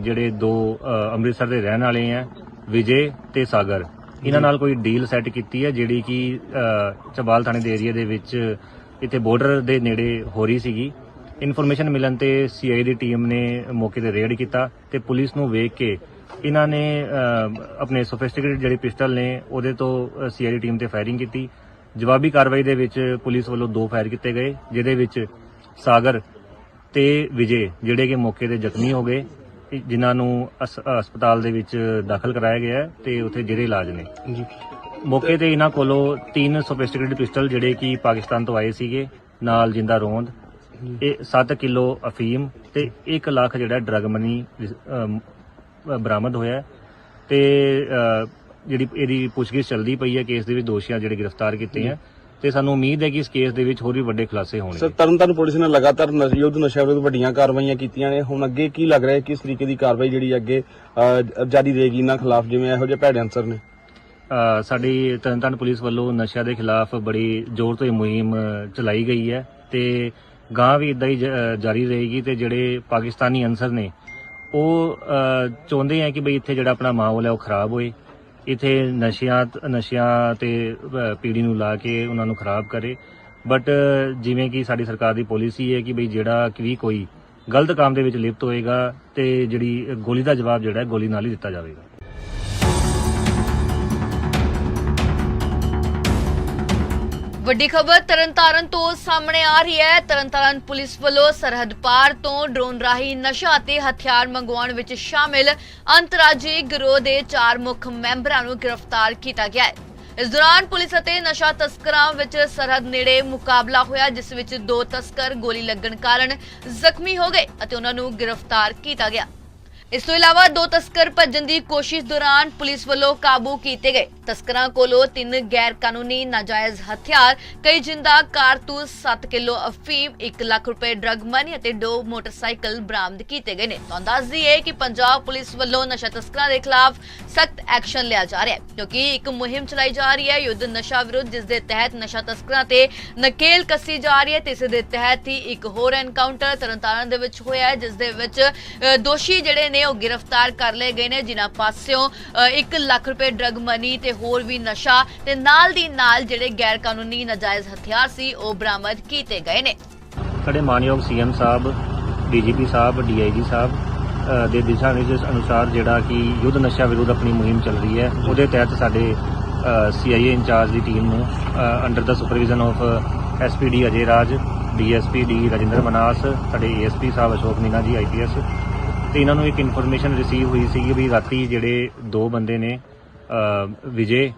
ਜਿਹੜੇ ਦੋ ਅੰਮ੍ਰਿਤਸਰ ਦੇ ਰਹਿਣ ਵਾਲੇ ਆ ਵਿਜੇ ਤੇ ਸਾਗਰ ਇਹਨਾਂ ਨਾਲ ਕੋਈ ਡੀਲ ਸੈੱਟ ਕੀਤੀ ਹੈ ਜਿਹੜੀ ਕਿ ਚਬਾਲ ਥਾਣੇ ਦੇ ਏਰੀਆ ਦੇ ਵਿੱਚ ਇੱਥੇ ਬਾਰਡਰ ਦੇ ਨੇੜੇ ਹੋ ਰਹੀ ਸੀਗੀ। ਇਨਫੋਰਮੇਸ਼ਨ ਮਿਲਣ ਤੇ ਸੀਆਈ ਦੀ ਟੀਮ ਨੇ ਮੌਕੇ ਤੇ ਰੇਡ ਕੀਤਾ ਤੇ ਪੁਲਿਸ ਨੂੰ ਵੇਖ ਕੇ ਇਹਨਾਂ ਨੇ ਆਪਣੇ ਸੋਫਿਸਟੀਕੇਟਡ ਜਿਹੜੇ ਪਿਸਟਲ ਨੇ ਉਹਦੇ ਤੋਂ ਸੀਆਈ ਦੀ ਟੀਮ ਤੇ ਫਾਇਰਿੰਗ ਕੀਤੀ। ਜਵਾਬੀ ਕਾਰਵਾਈ ਦੇ ਵਿੱਚ ਪੁਲਿਸ ਵੱਲੋਂ ਦੋ ਫਾਇਰ ਕੀਤੇ ਗਏ ਜਿਹਦੇ ਵਿੱਚ ਸਾਗਰ ਤੇ ਵਿਜੇ ਜਿਹੜੇ ਕਿ ਮੌਕੇ ਤੇ ਜ਼ਖਮੀ ਹੋ ਗਏ ਜਿਨ੍ਹਾਂ ਨੂੰ ਹਸਪਤਾਲ ਦੇ ਵਿੱਚ ਦਾਖਲ ਕਰਾਇਆ ਗਿਆ ਤੇ ਉੱਥੇ ਜਿਹੜੇ ਇਲਾਜ ਨੇ। ਜੀ। ਮੌਕੇ ਤੇ ਇਹਨਾਂ ਕੋਲੋਂ ਤਿੰਨ ਸੋਫਿਸਟੀਕੇਟਡ ਪਿਸਟਲ ਜਿਹੜੇ ਕਿ ਪਾਕਿਸਤਾਨ ਤੋਂ ਆਏ ਸੀਗੇ ਨਾਲ ਜਿੰਦਾ ਰੋਂਦ ਇਹ 7 ਕਿਲੋ ਅਫੀਮ ਤੇ 1 ਲੱਖ ਜਿਹੜਾ ਡਰਗ ਮਨੀ ਬਰਾਮਦ ਹੋਇਆ ਤੇ ਜਿਹੜੀ ਇਹਦੀ ਪੁੱਛਗਿੱਛ ਚੱਲਦੀ ਪਈ ਹੈ ਕੇਸ ਦੇ ਵਿੱਚ ਦੋਸ਼ੀਆਂ ਜਿਹੜੇ ਗ੍ਰਿਫਤਾਰ ਕੀਤੇ ਹੈ। ਤੇ ਸਾਨੂੰ ਉਮੀਦ ਹੈ ਕਿ ਇਸ ਕੇਸ ਦੇ ਵਿੱਚ ਹੋਰ ਵੀ ਵੱਡੇ ਖੁਲਾਸੇ ਸਰ ਹੋਣਗੇ ਤਰਨਤਾਰਨ ਪੁਲਿਸ ਨੇ ਲਗਾਤਾਰ ਨਸ਼- ਯੁੱਧ ਨਸ਼ਾ ਵਿਰੁੱਧ ਵੱਡੀਆਂ ਕਾਰਵਾਈਆਂ ਕੀਤੀਆਂ ਨੇ। ਹੁਣ ਅੱਗੇ ਕੀ ਲੱਗ ਰਿਹਾ ਹੈ ਕਿਸ ਤਰੀਕੇ ਦੀ ਕਾਰਵਾਈ ਜਿਹੜੀ ਅੱਗੇ ਜਾਰੀ ਰਹੇਗੀ ਇਹਨਾਂ ਖਿਲਾਫ? ਜਿਵੇਂ ਇਹੋ ਜਿਹੇ ਭੈੜੇ ਅੰਸਰ ਨੇ। ਸਾਡੀ ਤਰਨਤਾਰਨ ਪੁਲਿਸ ਵੱਲੋਂ ਨਸ਼ਾ ਦੇ ਖਿਲਾਫ ਬੜੀ ਜ਼ੋਰ ਤੋਂ ਇਹ ਮੁਹਿੰਮ ਚਲਾਈ ਗਈ ਹੈ। ਤੇ ਗਾਂ ਵੀ ਇਦਾਂ ਹੀ ਜ- ਜਾਰੀ ਰਹੇਗੀ ਤੇ ਜਿਹੜੇ ਪਾਕਿਸਤਾਨੀ ਅਨਸਰ ਨੇ ਉਹ ਚਾਹੁੰਦੇ ਆ ਕਿ ਬਈ ਇੱਥੇ ਜਿਹੜਾ ਆਪਣਾ ਮਾਹੌਲ ਹੈ ਉਹ ਖਰਾਬ ਹੋਏ। ਇੱਥੇ ਨਸ਼ਿਆਂ ਨਸ਼ਿਆਂ ਤੇ ਅ, ਪੀੜੀ ਨੂੰ ਲਾ ਕੇ ਉਹਨਾਂ ਨੂੰ ਖਰਾਬ ਕਰੇ। ਬਟ ਜਿਵੇਂ ਕਿ ਸਾਡੀ ਸਰਕਾਰ ਦੀ ਪਾਲਿਸੀ ਹੈ ਕਿ ਬਈ ਜਿਹੜਾ ਕਿ ਵੀ ਕੋਈ ਗਲਤ ਕੰਮ ਦੇ ਵਿੱਚ ਲਿਪਤ ਹੋਏਗਾ ਤੇ ਜਿਹੜੀ ਗੋਲੀ ਦਾ ਜਵਾਬ ਜਿਹੜਾ ਗੋਲੀ ਨਾਲ ਹੀ ਦਿੱਤਾ ਜਾਵੇਗਾ। ਵੱਡੀ ਖਬਰ ਤਰਨਤਾਰਨ ਤੋਂ ਸਾਹਮਣੇ ਆ ਰਹੀ ਹੈ। ਤਰਨਤਾਰਨ ਪੁਲਿਸ ਵੱਲੋਂ ਸਰਹੱਦ ਪਾਰ ਤੋਂ ਡਰੋਨ ਰਾਹੀਂ ਨਸ਼ਾ ਅਤੇ ਹਥਿਆਰ ਮੰਗਵਾਉਣ ਵਿੱਚ ਸ਼ਾਮਿਲ ਅੰਤਰਰਾਜੀ ਗਿਰੋਹ ਦੇ ਚਾਰ ਮੁੱਖ ਮੈਂਬਰਾਂ ਨੂੰ ਗ੍ਰਿਫਤਾਰ ਕੀਤਾ ਗਿਆ ਹੈ। ਇਸ ਦੌਰਾਨ ਪੁਲਿਸ ਅਤੇ ਨਸ਼ਾ ਤਸਕਰਾਂ ਵਿੱਚ ਸਰਹੱਦ ਨੇੜੇ ਮੁਕਾਬਲਾ ਹੋਇਆ, ਜਿਸ ਵਿੱਚ ਦੋ ਤਸਕਰ ਗੋਲੀ ਲੱਗਣ ਕਾਰਨ ਜ਼ਖਮੀ ਹੋ ਗਏ ਅਤੇ ਉਹਨਾਂ ਨੂੰ ਗ੍ਰਿਫਤਾਰ ਕੀਤਾ ਗਿਆ। ਇਸ ਤੋਂ ਇਲਾਵਾ ਦੋ ਤਸਕਰ ਭੱਜਣ ਦੀ ਕੋਸ਼ਿਸ਼ ਦੌਰਾਨ ਪੁਲਿਸ ਵੱਲੋਂ ਕਾਬੂ ਕੀਤੇ ਗਏ। ਤਸਕਰਾਂ ਕੋਲੋਂ ਤਿੰਨ ਗੈਰ ਕਾਨੂੰਨੀ ਨਾਜਾਇਜ਼ ਹਥਿਆਰ, ਕਈ ਜਿੰਦਾ ਕਾਰਤੂਸ 7 ਕਿਲੋ ਅਫੀਮ 1 ਲੱਖ ਰੁਪਏ ਡਰਗ ਮਨੀ ਅਤੇ ਦੋ ਮੋਟਰਸਾਈਕਲ ਬਰਾਮਦ ਕੀਤੇ ਗਏ ਨੇ। ਤੁਹਾਨੂੰ ਦੱਸਦੀ ਦਈਏ ਕਿ ਪੰਜਾਬ ਪੁਲਿਸ ਵੱਲੋਂ ਨਸ਼ਾ ਤਸਕਰਾਂ ਦੇ ਖਿਲਾਫ ਸਖਤ ਐਕਸ਼ਨ ਲਿਆ ਜਾ ਰਿਹਾ ਹੈ, ਕਿਉਂਕਿ ਇੱਕ ਮੁਹਿੰਮ ਚਲਾਈ ਜਾ ਰਹੀ ਹੈ। ਯੁੱਧ ਨਸ਼ਾ ਵਿਰੁੱਧ, ਜਿਸ ਦੇ ਤਹਿਤ ਨਸ਼ਾ ਤਸਕਰਾਂ ਤੇ ਨਕੇਲ ਕੱਸੀ ਜਾ ਰਹੀ ਹੈ ਤੇ ਇਸ ਦੇ ਤਹਿਤ ਹੀ ਇੱਕ ਹੋਰ ਐਨਕਾਊਂਟਰ ਤਰਨਤਾਰਨ ਦੇ ਵਿੱਚ ਹੋਇਆ ਹੈ, ਜਿਸ ਦੇ ਵਿੱਚ ਦੋਸ਼ੀ ਜਿਹੜੇ ਨੇ ਉਹ ਗ੍ਰਿਫਤਾਰ ਕਰ ਲਏ ਗਏ ਨੇ ਜਿਨ੍ਹਾਂ ਪਾਸਿਓਂ 1 ਲੱਖ ਰੁਪਏ ਡਰਗ ਮਨੀ ਤੇ ਹੋਰ ਵੀ ਨਸ਼ਾ ਤੇ ਨਾਲ ਦੀ ਨਾਲ ਜਿਹੜੇ ਗੈਰ ਕਾਨੂੰਨੀ ਨਾਜਾਇਜ਼ ਹਥਿਆਰ ਸੀ, ਉਹ ਬਰਾਮਦ ਕੀਤੇ ਗਏ ਨੇ। ਸਾਡੇ ਮਾਨਯੋਗ ਸੀਐਮ ਸਾਹਿਬ, ਡੀਜੀਪੀ ਸਾਹਿਬ, ਡੀਆਈਜੀ ਸਾਹਿਬ ਦੇ ਦਿਸ਼ਾ ਨਿਰਦੇਸ਼ ਅਨੁਸਾਰ ਜਿਹੜਾ ਕਿ ਯੁੱਧ ਨਸ਼ਾ ਵਿਰੁੱਧ ਆਪਣੀ ਮੁਹਿੰਮ ਚੱਲ ਰਹੀ ਹੈ, ਉਹਦੇ ਤਹਿਤ ਸਾਡੇ ਸੀਆਈਏ ਇੰਚਾਰਜ ਦੀ ਟੀਮ ਨੂੰ under the supervision of SPD Ajay Raj DSP D Rajinder Manas, ਸਾਡੇ ਏਐਸਪੀ ਸਾਹਿਬ ਅਸ਼ੋਕ ਮੀਨਾ ਜੀ ਆਈਪੀਐਸ ਤੇ ਇਹਨਾਂ ਨੂੰ ਇੱਕ ਇਨਫੋਰਮੇਸ਼ਨ ਰਿਸੀਵ ਹੋਈ ਸੀ ਵੀ ਰਾਤੀ ਜਿਹੜੇ ਦੋ ਬੰਦੇ ਨੇ ਵਿਜੇ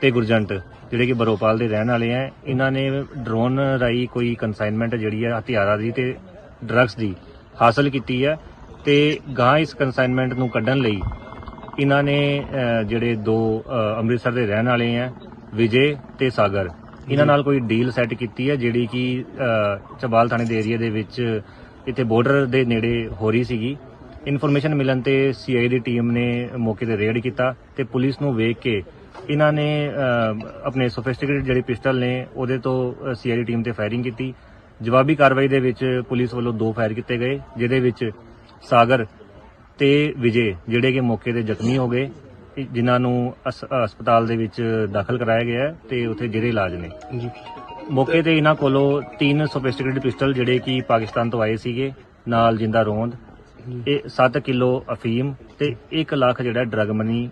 ਤੇ ਗੁਰਜੰਟ ਜਿਹੜੇ ਕਿ ਬਰੋਪਾਲ ਦੇ ਰਹਿਣ ਵਾਲੇ ਆ ਇਹਨਾਂ ਨੇ ਡਰੋਨ ਰਾਈ ਕੋਈ ਕਨਸਾਈਨਮੈਂਟ ਜਿਹੜੀ ਹੈ ਹਥਿਆਰਾਂ ਦੀ ਤੇ ਡਰੱਗਸ ਦੀ ਹਾਸਲ ਕੀਤੀ ਹੈ ਤੇ ਗਾਂ ਇਸ ਕਨਸਾਈਨਮੈਂਟ ਨੂੰ ਕੱਢਣ ਲਈ ਇਹਨਾਂ ਨੇ ਜਿਹੜੇ ਦੋ ਅੰਮ੍ਰਿਤਸਰ ਦੇ ਰਹਿਣ ਵਾਲੇ ਆ ਵਿਜੇ ਤੇ ਸਾਗਰ ਇਹਨਾਂ ਨਾਲ ਕੋਈ ਡੀਲ ਸੈੱਟ ਕੀਤੀ ਹੈ ਜਿਹੜੀ ਕਿ ਚਬਾਲ ਥਾਣੇ ਦੇ ਏਰੀਆ ਦੇ ਵਿੱਚ ਇੱਥੇ ਬਾਰਡਰ ਦੇ ਨੇੜੇ ਹੋ ਰਹੀ ਸੀਗੀ। ਇਨਫੋਰਮੇਸ਼ਨ ਮਿਲਣ ਤੇ ਸੀਆਈ ਦੀ ਟੀਮ ਨੇ ਮੌਕੇ ਤੇ ਰੇਡ ਕੀਤਾ ਤੇ ਪੁਲਿਸ ਨੂੰ ਵੇਖ ਕੇ ਇਹਨਾਂ ਨੇ ਆਪਣੇ ਸੋਫਿਸਟੀਕੇਟਡ ਜਿਹੜੇ ਪਿਸਟਲ ਨੇ ਉਹਦੇ ਤੋਂ ਸੀਆਈ ਦੀ ਟੀਮ ਤੇ ਫਾਇਰਿੰਗ ਕੀਤੀ। ਜਵਾਬੀ ਕਾਰਵਾਈ ਦੇ ਵਿੱਚ ਪੁਲਿਸ ਵੱਲੋਂ ਦੋ ਫਾਇਰ ਕੀਤੇ ਗਏ ਜਿਹਦੇ ਵਿੱਚ ਸਾਗਰ ਤੇ ਵਿਜੇ ਜਿਹੜੇ ਕਿ ਮੌਕੇ ਤੇ ਜ਼ਖਮੀ ਹੋ ਗਏ ਜਿਨ੍ਹਾਂ ਨੂੰ ਹਸਪਤਾਲ ਦੇ ਵਿੱਚ ਦਾਖਲ ਕਰਾਇਆ ਗਿਆ ਤੇ ਉੱਥੇ ਜਿਹੜੇ ਇਲਾਜ ਨੇ। ਮੌਕੇ ਤੇ ਇਹਨਾਂ ਕੋਲੋਂ ਤਿੰਨ ਸੋਫਿਸਟੀਕੇਟਡ ਪਿਸਟਲ ਜਿਹੜੇ ਕਿ ਪਾਕਿਸਤਾਨ ਤੋਂ ਆਏ ਸੀਗੇ ਨਾਲ ਜਿੰਦਾ ਰੋਂਦ ਇਹ 7 ਕਿਲੋ ਅਫੀਮ ਤੇ 1 ਲੱਖ ਜਿਹੜਾ ਡਰਗ ਮਨੀ